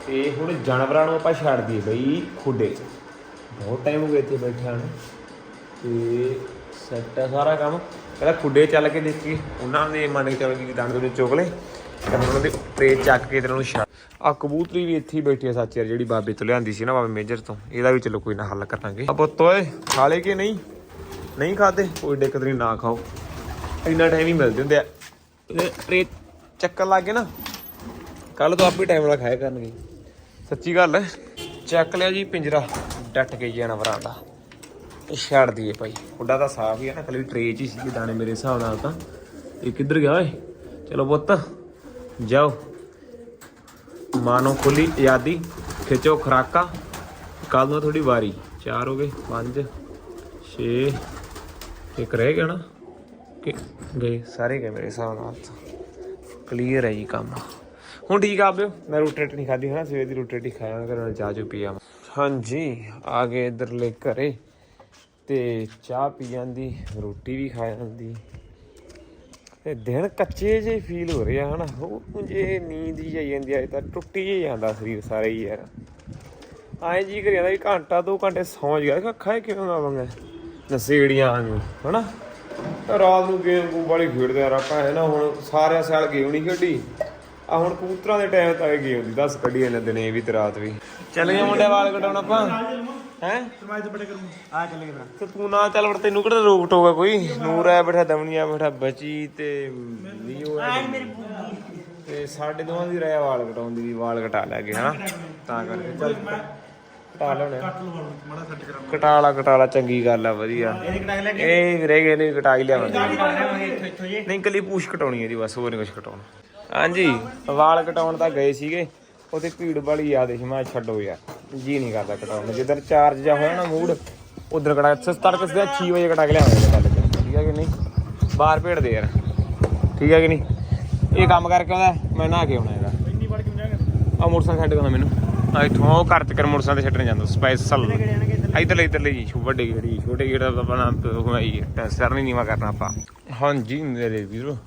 ਤੇ ਹੁਣ ਜਾਨਵਰਾਂ ਨੂੰ ਆਪਾਂ ਛੱਡ ਦਈਏ ਬਈ, ਖੁੱਡੇ। ਬਹੁਤ ਟਾਈਮ ਹੋ ਗਿਆ ਇੱਥੇ ਬੈਠਿਆਂ ਨੂੰ। ਤੇ ਸੈੱਟ ਆ ਸਾਰਾ ਕੰਮ। ਕਹਿੰਦਾ ਖੁੱਡੇ ਚੱਲ ਕੇ ਦੇਖੀ ਉਹਨਾਂ ਨੇ ਮੰਨ ਕੇ ਚੱਲ ਕਿ ਦੰਦ ਦੁੰਦ ਚੁੱਕ ਲਏ। ਤੇ ਉਹਨਾਂ ਦੇ ਉੱਤੇ ਚੱਕ ਕੇ ਤੇ ਨੂੰ ਛੱਡ ਆ ਕਬੂਤਰੀ ਵੀ ਇੱਥੇ ਹੀ ਬੈਠੀ ਆ ਸੱਚ ਯਾਰ, ਜਿਹੜੀ ਬਾਬੇ ਤੋਂ ਲਿਆਂਦੀ ਸੀ ਨਾ ਬਾਬੇ ਮੇਜਰ ਤੋਂ। ਇਹਦਾ ਵੀ ਚਲੋ ਕੋਈ ਨਾ ਹੱਲ ਕਰਾਂਗੇ। ਆ ਪੁੱਤ ਓਏ, ਖਾ ਕਿ ਨਹੀਂ? ਨਹੀਂ ਖਾਦੇ? ਕੋਈ ਦਿੱਕਤ ਨਹੀਂ ਨਾ ਖਾਓ। ਇੰਨਾ ਟਾਈਮ ਹੀ ਮਿਲਦੇ ਹੁੰਦੇ ਆ। ਟਰੇ ਚੱਕਰ ਲੱਗ ਗਏ ਨਾ। ਕੱਲ ਤੋਂ ਆਪੇ ਟਾਈਮ ਨਾਲ ਖਾਇਆ ਕਰਨਗੇ। ਸੱਚੀ ਗੱਲ ਹੈ ਚੱਕ ਲਿਆ ਜੀ ਪਿੰਜਰਾ ਡੱਟ ਕੇ ਜਾਨਵਰਾਂ ਦਾ। ਇਹ ਛੱਡ ਦਈਏ ਭਾਈ। ਉੱਡਾ ਤਾਂ ਸਾਫ਼ ਹੀ ਹੈ ਨਾ ਕੱਲੀ ਟਰੇ 'ਚ ਹੀ ਸੀ ਦਾਣੇ ਮੇਰੇ ਹਿਸਾਬ ਨਾਲ ਤਾਂ। ਇਹ ਕਿੱਧਰ ਗਿਆ ਓਏ? ਚਲੋ ਪੁੱਤ ਜਾਓ। ਮਾਨੋ ਖੁੱਲੀ ਆਜ਼ਾਦੀ ਖਿੱਚੋ ਖਰਾਕਾ। ਕੱਲ ਨੂੰ ਥੋੜੀ ਵਾਰੀ। ਚਾਰ ਹੋ ਗਏ ਪੰਜ 6 ਇੱਕ ਰਹਿ ਗਿਆ ਨਾ, ਕਿ ਗਏ। ਸਾਰੇ ਗਏ ਮੇਰੇ ਹਿਸਾਬ ਨਾਲ ਕਲੀਅਰ ਹੈ ਜੀ ਕੰਮ। ਹੁਣ ਠੀਕ ਆ ਆਬਿਓ ਮੈਂ ਰੋਟੀ ਰੋਟੀ ਨਹੀਂ ਖਾਧੀ ਹਾਂ ਸਵੇਰ ਦੀ ਰੋਟੀ ਰੋਟੀ ਖਾਇਆ ਕਰ ਨਾਲ ਚਾਹ ਚੂ ਪੀਆ ਹਾਂਜੀ, ਆ ਗਏ ਇਧਰਲੇ ਘਰੇ। ਤੇ ਚਾਹ ਪੀ ਜਾਂਦੀ ਰੋਟੀ ਵੀ ਖਾ ਜਾਂਦੀ ਤੇ ਦਿਨ ਕੱਚੇ ਜੇ ਫੀਲ ਹੋ ਰਿਹਾ ਹਨਾ। ਉਹ ਜੇ ਨੀਂਦ ਹੀ ਆਈ ਜਾਂਦੀ ਆ ਤਾਂ ਟੁੱਟੀ ਜੇ ਜਾਂਦਾ ਸਰੀਰ ਸਾਰੇ ਹੀ ਯਾਰ। ਆਏ ਜੀ ਕਰੀ ਜਾਂਦਾ ਵੀ ਘੰਟਾ, ਦੋ ਘੰਟੇ ਸੌਂ ਗਿਆ ਅੱਖਾਂ ਕਿਵੇਂ ਆਵਾਂਗੇ ਨਸੇੜੀਆਂ ਨੂੰ ਹਨਾ? ਰਾਤ ਨੂੰ ਗੇਮ ਗੂਮ ਵਾਲੀ ਖੇਡਦੇ ਆ ਆਪਾਂ ਹੈ ਨਾ? ਹੁਣ ਸਾਰਿਆਂ ਸਾਲ ਗੇਮ ਨਹੀਂ ਖੇਡੀ। ਆ ਹੁਣ ਕਬੂਤਰਾਂ ਦੇ ਟਾਈਮ ਤਾਂ ਇਹ ਗੇਮ ਦੀ ਦੱਸ ਕੱਢੀ ਜਾਂਦੇ ਦਿਨੇ ਵੀ ਤੇ ਰਾਤ ਵੀ। ਚੱਲ ਗਏ ਮੁੰਡੇ ਵਾਲ ਕਟਾਉਣ ਆਪਾਂ। ਹੈ? ਮੈਂ ਤੇ ਬੜੇ ਕਰੂੰ ਆ ਚੱਲੇਗਾ ਭਰਾ। ਤੇ ਤੂੰ ਨਾ ਚੱਲ ਵੜ ਤੈਨੂੰ ਕਿਹੜਾ ਰੋਕ ਟੋਗਾ ਕੋਈ? ਨੂਰ ਆ ਬੈਠਾ ਦਮਨੀਆ ਬੈਠਾ ਬਚੀ ਤੇ ਲੀਓ ਆ। ਤੇ ਸਾਡੇ ਦੋਵਾਂ ਦੀ ਰਹਿ ਵਾਲ ਕਟਾਉਣ ਦੀ ਵੀ ਵਾਲ ਕਟਾ ਲਿਆ ਗਏ ਹਨਾ? ਤਾਂ ਕਰਕੇ ਚੱਲ। ਕਟਾ ਲੈਣੇ ਮਾੜਾ ਸੈੱਟ ਕਰਾਂ ਕਟਾ ਲਾ ਕਟਾ ਲਾ ਚੰਗੀ ਗੱਲ ਆ ਵਧੀਆ। ਇਹਦੇ ਲੈ ਇਹ ਰਹਿ ਗਏ ਨੇ ਕਟਾ ਹੀ ਲਿਆਵਾਂਗੇ ਨਹੀਂ ਕੱਲੀ ਪੂਛ ਕਟਾਉਣੀ ਜੀ ਬਸ ਹੋਰ ਨਹੀਂ ਕੁਝ ਕਟਾਉਣਾ। ਹਾਂਜੀ ਵਾਲ ਕਟਾਉਣ ਤਾਂ ਗਏ ਸੀਗੇ। ਉਹਦੇ ਭੀੜ ਵਾਲੀ ਯਾਦ ਸੀ ਮੈਂ ਛੱਡੋ ਯਾਰ ਜੀ ਨਹੀਂ ਕਰਦਾ ਕਟਾਉਣ। ਨੂੰ ਜਿੱਦਣ ਚਾਰਜ ਜਾ ਹੋਇਆ ਨਾ ਮੂਡ ਉਧਰ ਕਟਾ ਕਿਸ ਦੇ 6 ਵਜੇ ਕਟਾ ਕੇ ਲਿਆਵਾਂਗੇ ਗੱਲ ਠੀਕ ਹੈ ਕਿ ਨਹੀਂ? ਬਾਹਰ ਭੇੜ ਦੇ ਯਾਰ। ਠੀਕ ਹੈ ਕਿ ਨਹੀਂ? ਇਹ ਕੰਮ ਕਰਕੇ ਆਉਂਦਾ ਮੈਂ ਨਹਾ ਕੇ ਆਉਣਾ ਹੈਗਾ ਇੰਨੀ ਵੜ ਕਿਉਂ ਜਾਏਗਾ ਆ ਮੋਟਰਸਾਈਕਲ ਛੱਡ ਗਿਆ ਮੈਨੂੰ। ਆ ਇਥੋਂ ਉਹ ਘਰ ਤੱਕ ਮੋਟਰਸਾਈਕਲ ਤੇ ਛੱਡਣ ਜਾਂਦਾ ਸਪੈਸ਼ਲ ਇਧਰਲੇ ਇਧਰਲੇ ਜੀ ਵੱਡੇ ਗੇੜੀ ਛੋਟੇ ਗੇੜਾ ਦਾ ਬਣਾ ਹੋਈ ਸਰ ਨਹੀਂ ਨੀਵਾ ਕਰਨਾ ਆਪਾਂ। ਹਾਂਜੀ ਮੇਰੇ ਵੀਰੋ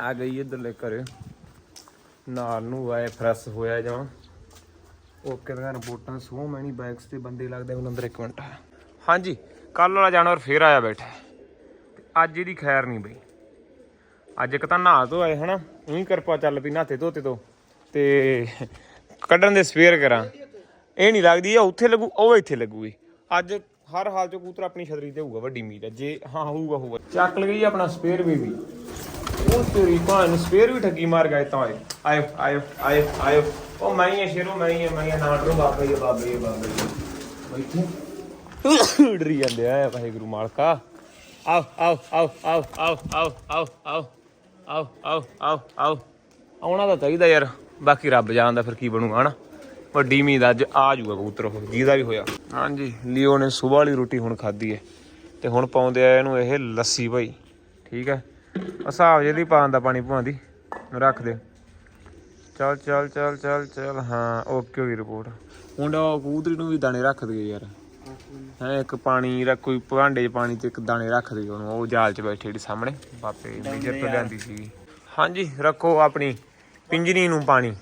ਆ ਗਈ ਇਧਰਲੇ ਘਰੇ। ਨਾਲ ਨੂੰ ਆਏ ਫਰੈਸ਼ ਹੋਇਆ ਜਾਂ। ਓਕੇ ਦਾ ਰਿਪੋਰਟਾਂ ਸੋ ਮੈਨੀ ਬਾਈਕਸ ਤੇ ਬੰਦੇ ਲੱਗਦੇ ਹੁਣ ਅੰਦਰ ਇੱਕ ਮਿੰਟ। ਹਾਂਜੀ ਕੱਲ ਵਾਲਾ ਜਾਨਵਰ ਫੇਰ ਆਇਆ ਬੈਠਾ। ਅੱਜ ਇਹਦੀ ਖੈਰ ਨਹੀਂ ਬਈ। ਅੱਜ ਇੱਕ ਤਾਂ ਨਹਾ ਧੋ ਆਏ ਹਨਾ? ਉਹੀ ਕਿਰਪਾ ਚੱਲ ਪਈ ਨਹਾਤੇ ਧੋਤੇ ਤੋਂ। ਤੇ ਕੱਢਣ ਦੇ ਸਵੇਰ ਕਰਾਂ ਇਹ ਨਹੀਂ ਲੱਗਦੀ ਇਹ ਉੱਥੇ ਲੱਗੂ ਉਹ ਇੱਥੇ ਲੱਗੂਗੀ ਅੱਜ ਹਰ ਹਾਲ ਚ ਕਬੂਤਰ ਆਪਣੀ ਛਤਰੀ ਤੇ ਹੋਊਗਾ ਵੱਡੀ ਉਮੀਦ ਹੈ ਜੇ ਹਾਂ ਹੋਊਗਾ ਹੋਊਗਾ ਚੱਕ ਲਗਈ ਆਪਣਾ ਸਪੇਅਰ ਵੀ ਵੀ ਉਹ ਤੇਰੀ ਭਾਣ ਸਪੇਅਰ ਵੀ ਠੱਗੀ ਮਾਰ ਗਏ ਤਾਂ ਆਏ ਆਇਓ ਆਇਓ ਆਇਓ ਉਹ ਮੈਂ ਹੀ ਆ ਸ਼ੇਰੋ ਮੈਂ ਹੀ ਆ ਮੈਂ ਹੀ ਆ ਨਾ ਡਰੋ ਬਾਬਾ ਹੀ ਆ, ਬੈਠੇ ਡਰੀ ਜਾਂਦੇ ਆ ਵਾਹਿਗੁਰੂ ਮਾਲਕਾ ਆਓ ਆਓ ਆਓ ਆਓ ਆਓ ਆਓ ਆਓ ਆਓ ਆਓ ਆਓ ਆਓ ਆਓ ਆਉਣਾ ਤਾਂ ਚਾਹੀਦਾ ਯਾਰ ਬਾਕੀ ਰੱਬ ਜਾਣਦਾ ਫਿਰ ਕੀ ਬਣੂਗਾ ਹਨਾ? ਵੱਡੀ ਉਮੀਦ ਅੱਜ ਆ ਜਾਊਗਾ ਕਬੂਤਰ ਉਹ ਜਿਹਦਾ ਵੀ ਹੋਇਆ। ਹਾਂਜੀ। ਲਿਓ ਨੇ ਸਵੇਰ ਵਾਲੀ ਰੋਟੀ ਹੁਣ ਖਾਧੀ ਹੈ ਤੇ ਹੁਣ ਪਾਉਂਦੇ ਆ ਇਹਨੂੰ ਇਹ ਲੱਸੀ ਭਾਈ ਠੀਕ ਹੈ ਹਿਸਾਬ ਜਿਹਦੀ ਪਾਣ ਦਾ ਪਾਣੀ ਪਾਉਂਦੀ ਰੱਖ ਦੇ। ਚੱਲ ਚੱਲ ਚੱਲ ਚੱਲ ਚੱਲ ਹਾਂ ਓਕੇ ਹੋਈ ਰਿਪੋਰਟ ਹੁਣ ਉਹ ਕਬੂਤਰੀ ਨੂੰ ਵੀ ਦਾਣੇ ਰੱਖ ਦਈਏ ਯਾਰ। ਹੈ ਇੱਕ ਪਾਣੀ ਰੱਖ ਕੋਈ ਭਾਂਡੇ 'ਚ ਪਾਣੀ ਤੇ ਇੱਕ ਦਾਣੇ ਰੱਖ ਦੇ ਉਹਨੂੰ ਉਹ ਜਾਲ 'ਚ ਬੈਠੇ ਜਿਹੜੀ ਸਾਹਮਣੇ ਬਾਪੇ ਮੇਜਰ ਤੋਂ ਲਿਆਂਦੀ ਸੀ ਹਾਂਜੀ ਰੱਖੋ ਆਪਣੀ। ਪਿੰਜਰੀ ਨੂੰ ਪਾਣੀ।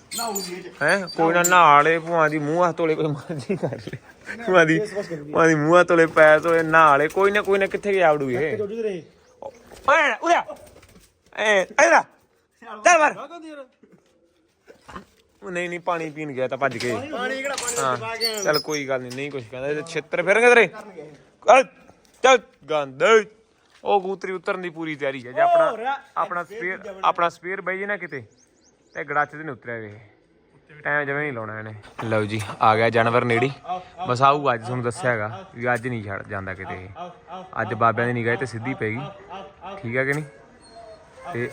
ਹੈ? ਕੋਈ ਨਾ ਨਾਲੇ ਭੂਆ ਦੀ ਮੂੰਹ ਹੱਥ ਧੋਲੇ ਕੋਈ ਮਰਜ਼ੀ ਕਰ ਲੈ। ਭੂਆ ਦੀ ਭੂਆ ਦੀ ਮੂੰਹ ਹੱਥ ਧੋਲੇ ਪੈਰ ਧੋਲੇ ਨਾਲੇ ਕੋਈ ਨਾ ਕੋਈ ਨਾ ਕਿੱਥੇ ਗਿਆ ਆੜੂ ਇਹ? ਓਏ ਉਰੇ ਐ ਐਰਾ ਚੱਲ ਨਹੀਂ ਨਹੀਂ ਪਾਣੀ ਪੀਣ ਗਿਆ ਤਾਂ ਭੱਜ ਕੇ ਪਾਣੀ ਕਿਹੜਾ ਪਾਣੀ ਹਾਂ ਪਾ ਕੇ ਚੱਲ ਕੋਈ ਗੱਲ ਨਹੀਂ ਨਹੀਂ ਕੁਛ ਕਹਿੰਦਾ। ਇਹ ਛਿੱਤਰ ਫਿਰਨਗੇ ਤੇਰੇ ਚੱਲ ਗੰਦ। ਉਹ ਕੂਤਰੀ ਉਤਰਨ ਦੀ ਪੂਰੀ ਤਿਆਰੀ ਹੈ। ਜੇ ਆਪਣਾ ਆਪਣਾ ਸਪੇਅਰ ਆਪਣਾ ਸਪੇਅਰ ਬਈ ਜੇ ਨਾ ਕਿਤੇ। ਤੇ ਗੜਾਚ ਤੇ ਨਹੀਂ ਉਤਰਿਆ ਵੇ। ਟਾਈਮ ਜਵੇਂ ਨਹੀਂ ਲਾਉਣਾ ਇਹਨੇ। ਲਓ ਜੀ, ਆ ਗਿਆ ਜਾਨਵਰ ਨੇੜੀ। ਬਸ ਆਊ ਅੱਜ, ਤੁਹਾਨੂੰ ਦੱਸਿਆ ਹੈਗਾ ਵੀ ਅੱਜ ਨਹੀਂ ਛੱਡ ਜਾਂਦਾ ਕਿਤੇ। ਅੱਜ ਬਾਬਿਆਂ ਦੀ ਨਿਗਾਹ ਤੇ ਸਿੱਧੀ ਪੈ ਗਈ। ਠੀਕ ਹੈ ਕਿ ਨਹੀਂ? ਤੇ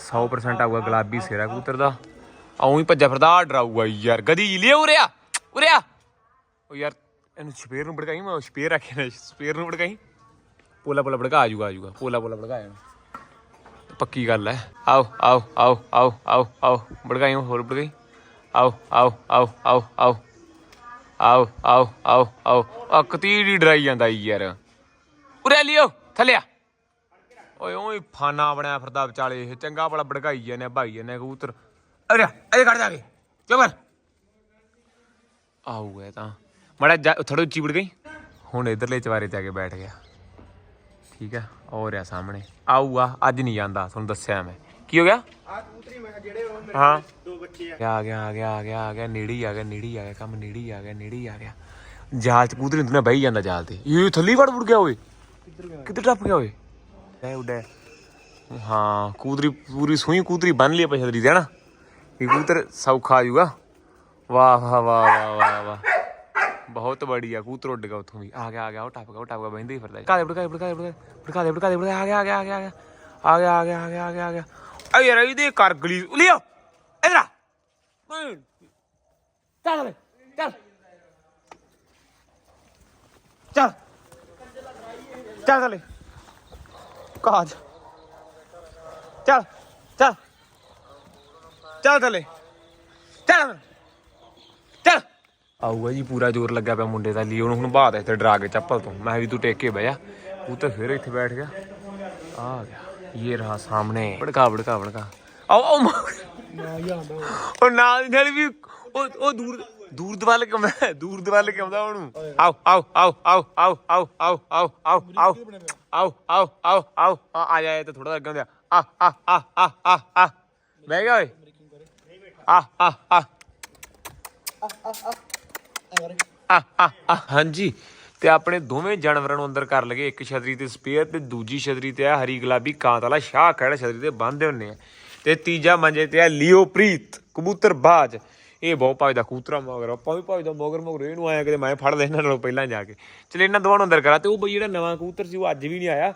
100% ਆਊਗਾ ਗੁਲਾਬੀ ਸੇਰਾ ਕਬੂਤਰ ਦਾ। ਆਉਂ ਹੀ ਭੱਜਾ ਫਿਰਦਾ, ਆਹ ਡਰਾਊਗਾ ਯਾਰ। ਗਦੀ ਲਿਆ ਉਰਿਆ ਉਰਿਆ ਉਹ ਯਾਰ, ਇਹਨੂੰ ਸਪੇਅਰ ਨੂੰ ਭੜਕਾਈ, ਮੈਂ ਸਪੇਅਰ ਰੱਖਿਆ ਸਪੇਅਰ ਨੂੰ ਭੜਕਾਈ। ਪੋਲਾ ਪੋਲਾ ਭੜਕਾ ਆ ਜਾਊਗਾ, ਆ ਪੋਲਾ ਪੋਲਾ ਭੜਕਾ ਜਾਣਾ। ਪੱਕੀ ਗੱਲ ਹੈ ਆਓ ਆਓ ਆਓ ਆਓ ਆਓ ਆਓ ਭੜਕਾਈ ਹੋਰ ਭੜਕਾਈ ਆਓ ਆਓ ਆਓ ਆਓ ਆਓ ਆਓ ਆਓ ਆਓ ਆਓ ਆ ਕਤੀੜੀ ਡਰਾਈ ਜਾਂਦਾ ਯਾਰ ਉਰੇ ਲਿਓ ਥੱਲੇ ਆ ਓਏ ਓਏ ਫਾਨਾ ਬਣਿਆ ਫਿਰਦਾ ਵਿਚਾਲੇ ਇਹ ਚੰਗਾ ਬੜਾ ਭੜਕਾਈ ਜਾਂਦੇ ਭਾਈ ਜਾਂਦੇ ਕਬੂਤਰ ਅਰੇ ਅਰੇ ਕੱਢ ਜਾ ਕੇ ਚੁੱਪ ਕਰ ਆਊ ਤਾਂ ਮੜਾ ਥੋੜਾ ਉੱਚੀ ਵੜ ਗਈ ਹੁਣ ਇਧਰਲੇ ਚਵਾਰੇ ਤੇ ਆ ਕੇ ਬੈਠ ਗਿਆ ਠੀਕ ਹੈ ਹੋ ਰਿਹਾ ਸਾਹਮਣੇ। ਆਊਗਾ ਅੱਜ ਨਹੀਂ ਜਾਂਦਾ ਤੁਹਾਨੂੰ ਦੱਸਿਆ ਮੈਂ। ਕੀ ਹੋ ਗਿਆ? ਆ ਕਬੂਤਰੀ ਮੈਂ ਕਿਹਾ ਜਿਹੜੇ ਉਹ ਮੇਰੇ ਹਾਂ। ਦੋ ਬੱਚੇ ਆ। ਆ ਗਿਆ ਆ ਗਿਆ ਆ ਗਿਆ ਆ ਗਿਆ ਨੇੜੇ ਹੀ ਆ ਗਿਆ ਨੇੜੇ ਹੀ ਆ ਗਿਆ ਕੰਮ ਨੇੜੇ ਹੀ ਆ ਗਿਆ ਨੇੜੇ ਹੀ ਆ ਗਿਆ। ਜਾਲ ਚ ਕੂਦਰੀ ਹੁੰਦੀ ਨਾ ਬਈ ਜਾਂਦਾ ਜਾਲ ਤੇ। ਇਹ ਥੱਲੀ ਵੜ ਵੜ ਗਿਆ ਓਏ। ਕਿੱਧਰ ਗਿਆ? ਕਿੱਧਰ ਟੱਪ ਗਿਆ ਓਏ? ਐ ਉੱਡਿਆ ਹਾਂ ਕੂਦਰੀ ਪੂਰੀ ਸੂਈ ਕੂਦਰੀ ਬੰਨ ਲਈ ਪਛਦਰੀ ਤੇ ਨਾ? ਇਹ ਕੂਤਰ ਸੌਖਾ ਆ ਜਾਊਗਾ। ਵਾਹ ਵਾਹ ਵਾਹ ਵਾਹ ਵਾਹ ਵਾਹ। ਬਹੁਤ ਬੜੀਆ ਕੂਤਰ ਉੱਡ ਗਿਆ ਉੱਥੋਂ ਵੀ। ਆ ਗਿਆ ਆ ਗਿਆ, ਉਹ ਟੱਪ ਗਿਆ, ਉਹ ਟੱਪ ਗਿਆ ਬੈਂਦੇ ਹੀ ਫਿਰਦਾ। ਕਾਦੇ ਬੜਕਾ ਬੜਕਾ ਬੜਕਾ ਬੜਕਾ ਦੇ ਬੜਕਾ ਆ ਗਿਆ ਆ ਗਿਆ ਆ ਗਿਆ ਆ ਗਿਆ। ਆ ਗਿਆ ਆ ਗਿਆ ਆ ਗਿਆ ਆ ਗਿਆ, ਆ ਯਾਰ, ਇਹਦੇ ਕਰ ਗਲੀ ਲਿਓ, ਇਧਰ ਆ। ਚੱਲ ਚੱਲ। ਚੱਲ। ਚੱਲ ਚੱਲ। ਕਾਜ। ਚੱਲ ਚੱਲ। ਚੱਲ ਥੱਲੇ ਚੱਲ ਚੱਲ। ਆਊਗਾ ਜੀ ਪੂਰਾ ਜ਼ੋਰ ਲੱਗਾ ਪਿਆ ਮੁੰਡੇ ਦਾ ਲਈ ਉਹਨੂੰ ਹੁਣ ਬਾਹਰ ਇੱਥੇ ਡਰਾ ਕੇ ਚੱਪਲ ਤੋਂ ਮੈਂ ਵੀ ਤੂੰ ਟੇਕ ਕੇ ਬਹਿ ਜਾ ਉਹ ਤਾਂ ਫਿਰ ਇੱਥੇ ਬੈਠ ਗਿਆ ਆ ਗਿਆ ਇਹ ਰਹਾ ਸਾਹਮਣੇ ਭੜਕਾ ਭੜਕਾ ਭੜਕਾ ਆਓ ਆਓ ਉਹ ਨਾਲ ਦੀ ਨਾਲ ਵੀ ਉਹ ਉਹ ਦੂਰ ਦੂਰ ਦਵਾਲ ਕਿਉਂ ਦੂਰ ਦਵਾਲ ਕਿਉਂ ਉਹਨੂੰ ਆਓ ਆਓ ਆਓ ਆਓ ਆਓ ਆਓ ਆਓ ਆਓ ਆਓ ਆਓ ਆਓ ਆਓ ਆਓ ਆਓ ਆ ਜਾ ਇਹ ਤਾਂ ਥੋੜਾ ਅੱਗੇ ਹੁੰਦਿਆ ਆ ਆ ਆ ਆ ਆ ਆ ਬਹਿ ਗਿਆ ਓਏ ਆ ਆ ਆ ਆ ਆ ਆ ਹਾਂਜੀ। ਤੇ ਆਪਣੇ ਦੋਵੇਂ ਜਾਨਵਰਾਂ ਨੂੰ ਅੰਦਰ ਕਰ ਲਗੇ, ਇੱਕ ਛਤਰੀ ਤੇ ਸਪੇਅਰ ਤੇ ਦੂਜੀ ਛਤਰੀ ਤੇ ਆ ਹਰੀ ਗੁਲਾਬੀ ਕਾਂਤ ਵਾਲਾ ਸ਼ਾਹ ਖੜਾ ਛਤਰੀ ਤੇ ਬੰਨਦੇ ਹੁੰਨੇ ਆ। ਤੇ ਤੀਜਾ ਮੰਜੇ ਤੇ ਆ ਲਿਓਪ੍ਰੀਤ, ਕਬੂਤਰ ਬਾਜ। ਇਹ ਬਹੁਤ ਭਜਦਾ ਕੂਤਰਾ ਮਗਰ, ਆਪਾਂ ਵੀ ਭਜਦਾ, ਮਗਰ ਮਗਰ ਇਹਨੂੰ ਆਇਆ ਕਿਤੇ, ਮੈਂ ਫੜ ਲੈ ਇਹਨਾਂ ਨਾਲੋਂ ਪਹਿਲਾਂ ਜਾ ਕੇ। ਚਲ ਇਹਨਾਂ ਦੋਵਾਂ ਨੂੰ ਅੰਦਰ ਕਰਾ ਤੇ ਉਹ ਬਈ ਜਿਹੜਾ ਨਵਾਂ ਕਬੂਤਰ ਸੀ, ਉਹ ਅੱਜ ਵੀ ਨਹੀਂ ਆਇਆ।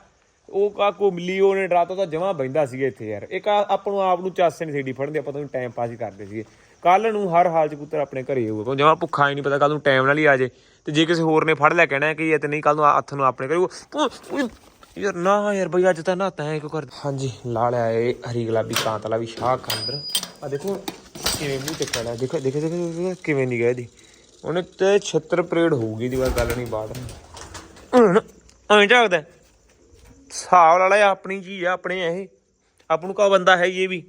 ਉਹ ਕਾ ਕੋ ਲਿਓ ਨੇ ਡਰਾਤਾ ਤਾਂ ਜਮਾ ਬੈਂਦਾ ਸੀਗਾ ਇੱਥੇ ਯਾਰ। ਇੱਕ ਆ- ਆਪਾਂ ਨੂੰ ਆਪ ਨੂੰ ਚਾਸੇ ਨਹੀਂ ਸੀਡੀ ਫੜਦੇ, ਆਪਾਂ ਤਾਂ ਟਾਈਮ ਪਾਸ ਹੀ ਕਰਦੇ ਸੀਗੇ। ਕੱਲ ਨੂੰ ਹਰ ਹਾਲ ਚ ਪੁੱਤਰ ਆਪਣੇ ਘਰੇ ਹੋਊਗਾ ਕਿਉਂ ਜਮਾ ਭੁੱਖਾ ਹੀ ਨਹੀਂ ਪਤਾ ਕੱਲ ਨੂੰ ਟਾਈਮ ਨਾਲ ਹੀ ਆ ਜੇ। ਤੇ ਜੇ ਕਿਸੇ ਹੋਰ ਨੇ ਫੜ ਲਿਆ, ਕਹਿਣਾ ਕਿ ਇਹ ਤੇ ਨਹੀਂ ਕੱਲ ਨੂੰ ਹੱਥ ਨੂੰ ਆਪਣੇ ਕਰੂ ਯਾਰ ਨਾ ਯਾਰ ਬਈ, ਅੱਜ ਤਾਂ ਨਹਾਤਾ ਹੈ ਕਿਉਂ ਕਰ ਹਾਂਜੀ, ਲਾ ਲਿਆ ਇਹ ਹਰੀ ਗੁਲਾਬੀ ਕਾਂਤ ਵੀ ਸ਼ਾਹ ਖਾਂਦਰ ਆ ਦੇਖੋ ਕਿਵੇਂ ਮੂੰਹ ਚੱਕਿਆ ਲਿਆ ਦੇਖੋ ਦੇਖੋ ਦੇਖੋ ਕਿਵੇਂ ਨਹੀਂ ਗਏ ਦੀ ਉਹਨੇ ਤੇ 76 ਪਰੇਡ ਹੋਊਗੀ ਦੀ ਗੱਲ ਨਹੀਂ ਬਾੜ ਐਂ ਝਾਕਦਾ ਹਿਸਾਬ ਵਾਲਾ ਆਪਣੀ ਚੀਜ਼ ਆ, ਆਪਣੇ ਇਹ। ਆਪ ਨੂੰ ਕਾ ਬੰਦਾ ਹੈ ਇਹ ਵੀ।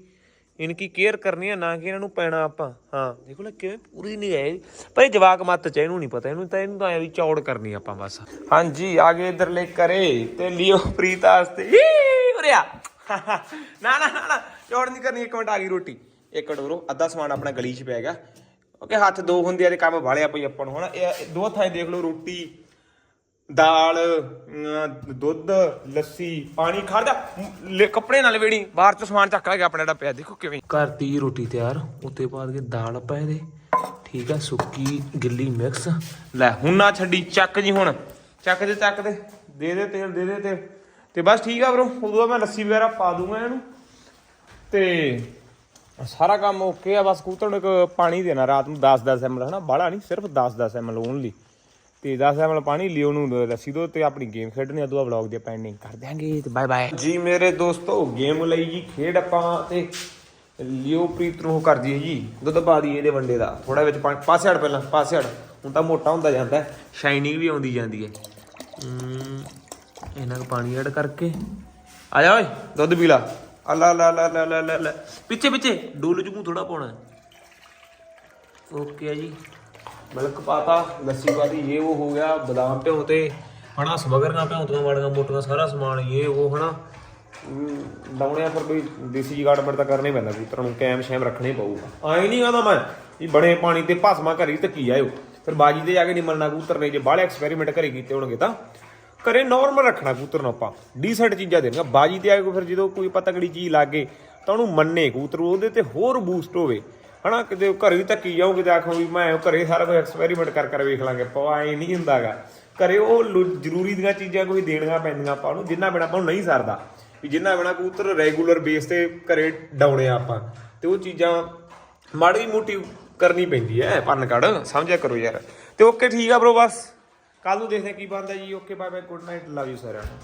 ਇਨਕੀ ਕੇਅਰ ਕਰਨੀ ਹੈ ਨਾ ਕਿ ਇਹਨਾਂ ਨੂੰ ਪੈਣਾ ਆਪਾਂ। ਹਾਂ ਦੇਖੋ ਨਾ ਕਿਵੇਂ ਪੂਰੀ ਨਹੀਂ ਗਏ ਪਰ ਇਹ ਜਵਾਕ ਮੱਤ ਚ ਆ, ਇਹਨੂੰ ਨਹੀਂ ਪਤਾ ਇਹਨੂੰ ਤਾਂ ਇਹਨੂੰ ਤਾਂ ਐ ਵੀ ਚੌੜ ਕਰਨੀ ਆਪਾਂ ਬਸ। ਹਾਂਜੀ ਆਗੇ ਇਧਰ ਲੈ ਕਰੇ ਤੇ ਲਿਓ ਪ੍ਰੀਤ ਵਾਸਤੇ। ਈ, ਉਰੇ ਆ। ਨਾ ਨਾ ਨਾ ਚੌੜ ਨਹੀਂ ਕਰਨੀ ਇੱਕ ਮਿੰਟ ਆ ਗਈ ਰੋਟੀ। ਇੱਕ ਮਿੰਟ ਬਰੋ ਅੱਧਾ ਸਮਾਨ ਆਪਣਾ ਗਲੀ 'ਚ ਪੈ ਗਿਆ। ਓਕੇ ਹੱਥ ਦੋ ਹੁੰਦੇ ਆ ਤੇ ਕੰਮ ਵਾਲਿਆ ਪਈ ਆਪਾਂ ਨੂੰ ਹਨਾ? ਇਹ ਇਹ ਦੋ ਥਾਂ ਦੇਖ ਲਓ ਰੋਟੀ ਦਾਲ ਦੁੱਧ ਲੱਸੀ ਪਾਣੀ ਖੜਦਾ ਕੱਪੜੇ ਨਾਲ ਵੇੜੀ ਬਾਹਰ ਚ ਸਮਾਨ ਚੱਕ ਲੈ ਗਿਆ ਆਪਣਾ ਜਿਹੜਾ ਪਿਆ ਦੇਖੋ ਕਿਵੇਂ। ਕਰਤੀ ਰੋਟੀ ਤਿਆਰ ਉੱਤੇ ਬਾਅਦ ਕੇ ਦਾਲ ਪਾ ਦੇ ਠੀਕ ਆ ਸੁੱਕੀ ਗਿੱਲੀ ਮਿਕਸ। ਲੈ ਹੁਣ ਨਾ ਛੱਡੀ ਚੱਕ ਜੀ ਹੁਣ। ਚੱਕ ਦੇ ਚੱਕ ਦੇ। ਦੇ ਦੇ ਤੇਲ ਦੇ ਦੇ ਤੇਲ। ਤੇ ਬਸ ਠੀਕ ਆ ਬਰੋ ਉਦੋਂ ਮੈਂ ਲੱਸੀ ਵਗੈਰਾ ਪਾ ਦੂੰਗਾ ਇਹਨੂੰ। ਤੇ ਸਾਰਾ ਕੰਮ ਓਕੇ ਆ ਬਸ ਇੱਕ ਪਾਣੀ ਦੇਣਾ ਰਾਤ ਨੂੰ 10-10 ਐਮਲ ਹਨਾ? ਬਾਹਲਾ ਨਹੀਂ ਸਿਰਫ 10-10 ਐਮਲ ਓਨਲੀ ਤੇ 10 ਐਮਲ ਪਾਣੀ, ਲਿਓ ਨੂੰ ਰੱਸੀ ਦੋ ਤੇ ਆਪਣੀ ਗੇਮ ਖੇਡਣੀ ਆ, ਦੁਆ ਵਲੌਗ ਦੀ ਪੈਂਡਿੰਗ ਕਰ ਦਿਆਂਗੇ ਤੇ ਬਾਏ ਬਾਏ ਜੀ ਮੇਰੇ ਦੋਸਤੋ ਗੇਮ ਲਈ ਜੀ ਖੇਡ ਆਪਾਂ ਤੇ ਲਿਓ ਪ੍ਰੀਤ ਨੂੰ ਉਹ ਕਰ ਦਈਏ ਜੀ, ਦੁੱਧ ਪਾ ਦਈਏ ਇਹਦੇ ਵੰਡੇ ਦਾ। ਥੋੜਾ ਵਿੱਚ ਪਾਸੇ ਹੜ ਪਹਿਲਾਂ, ਪਾਸੇ ਹਟ। ਹੁਣ ਤਾਂ ਮੋਟਾ ਹੁੰਦਾ ਜਾਂਦਾ ਸ਼ਾਈਨਿੰਗ ਵੀ ਆਉਂਦੀ ਜਾਂਦੀ ਹੈ। ਇਹਨਾਂ ਨੂੰ ਪਾਣੀ ਐਡ ਕਰਕੇ। ਆ ਜਾ ਓਏ, ਦੁੱਧ ਪੀ ਲਾ। ਅੱਲਾ ਲਾ ਲਾ ਲਾ ਲਾ ਲਾ ਲਾ ਪਿੱਛੇ ਪਿੱਛੇ, ਡੋਲ ਜੂ ਥੋੜਾ ਪਾਉਣਾ। ਓਕੇ ਆ ਜੀ। ਮਿਲਕ ਪਾਤਾ, ਲੱਸੀ ਪਾਤੀ, ਇਹ ਉਹ ਹੋ ਗਿਆ, ਬਦਾਮ ਭਿਉਂ ਤੇ ਹਣਾ ਸਮਗਰੀਆਂ ਭਿਉਂਤੀਆਂ ਵਾਲੀਆਂ ਮੋਟੀਆਂ ਸਾਰਾ ਸਮਾਨ, ਇਹ ਉਹ, ਹਨਾ। ਲਾਉਣਿਆ ਫਿਰ ਕੋਈ ਦੇਸੀ ਜਗਾੜ ਬੜ ਤਾਂ ਕਰਨਾ ਹੀ ਪੈਂਦਾ ਕਬੂਤਰਾਂ ਨੂੰ ਕੈਮ ਸ਼ੈਮ ਰੱਖਣੇ ਪਊਗਾ। ਆਏ ਨਹੀਂ ਆਂਦਾ ਮੈਂ, ਵੀ ਬੜੇ ਪਾਣੀ ਤੇ ਭਸਮਾ ਘਰੀ ਤੇ ਕੀ ਆਇਓ। ਫਿਰ ਬਾਜੀ ਤੇ ਜਾ ਕੇ ਨਹੀਂ ਮੰਨਣਾ ਕਬੂਤਰ ਨੇ, ਜੇ ਬਾਹਲੇ ਐਕਸਪੈਰੀਮੈਂਟ ਘਰੇ ਕੀਤੇ ਹੋਣਗੇ ਤਾਂ, ਘਰੇ ਨਾਰਮਲ ਰੱਖਣਾ ਕਬੂਤਰ ਨੂੰ ਆਪਾਂ ਡੀਸੈਂਟ ਚੀਜ਼ਾਂ ਦੇਣੀਆਂ। ਬਾਜੀ ਤੇ ਆ ਕੇ ਫਿਰ ਜਦੋਂ ਕੋਈ ਪਤਕੜੀ ਚੀਜ਼ ਲੱਗੇ ਤਾਂ ਉਹਨੂੰ ਮੰਨੇ ਕਬੂਤਰ, ਉਹਦੇ ਤੇ ਹੋਰ ਬੂਸਟ ਹੋਵੇ। ਹਨਾ, ਕਿਤੇ ਘਰ ਵੀ ਧੱਕੀ ਜਾਓ ਕਿਤੇ ਆਖੋ ਵੀ ਮੈਂ ਘਰੇ ਸਾਰਾ ਕੁਝ ਐਕਸਪੈਰੀਮੈਂਟ ਕਰ ਕਰ ਵੇਖ ਲਾਂਗੇ ਪਵਾ ਐ ਨਹੀਂ ਹੁੰਦਾਗਾ। ਘਰੇ ਉਹ ਲੁ- ਜ਼ਰੂਰੀ ਦੀਆਂ ਚੀਜ਼ਾਂ ਕੋਈ ਦੇਣੀਆਂ ਪੈਂਦੀਆਂ ਆਪਾਂ ਨੂੰ ਜਿੰਨਾ ਬਿਨਾ ਆਪਾਂ ਨੂੰ ਨਹੀਂ ਸਰਦਾ। ਵੀ ਜਿੰਨਾ ਬਿਨਾ ਕਬੂਤਰ ਰੈਗੂਲਰ ਬੇਸ ਤੇ ਘਰੇ ਡਾਉਣੇ ਆ ਆਪਾਂ। ਤੇ ਉਹ ਚੀਜ਼ਾਂ ਮਾੜੀ ਮੋਟੀ ਕਰਨੀ ਪੈਂਦੀ ਹੈ ਪੰਨ ਕੱਢ, ਸਮਝਿਆ ਕਰੋ ਯਾਰ। ਤੇ ਓਕੇ ਠੀਕ ਆ ਬ్రో ਬਸ। ਕੱਲ ਨੂੰ ਦੇਖਦੇ ਹਾਂ ਕੀ ਬਣਦਾ ਜੀ। Okay bye bye good night love you ਸਾਰਿਆਂ ਨੂੰ।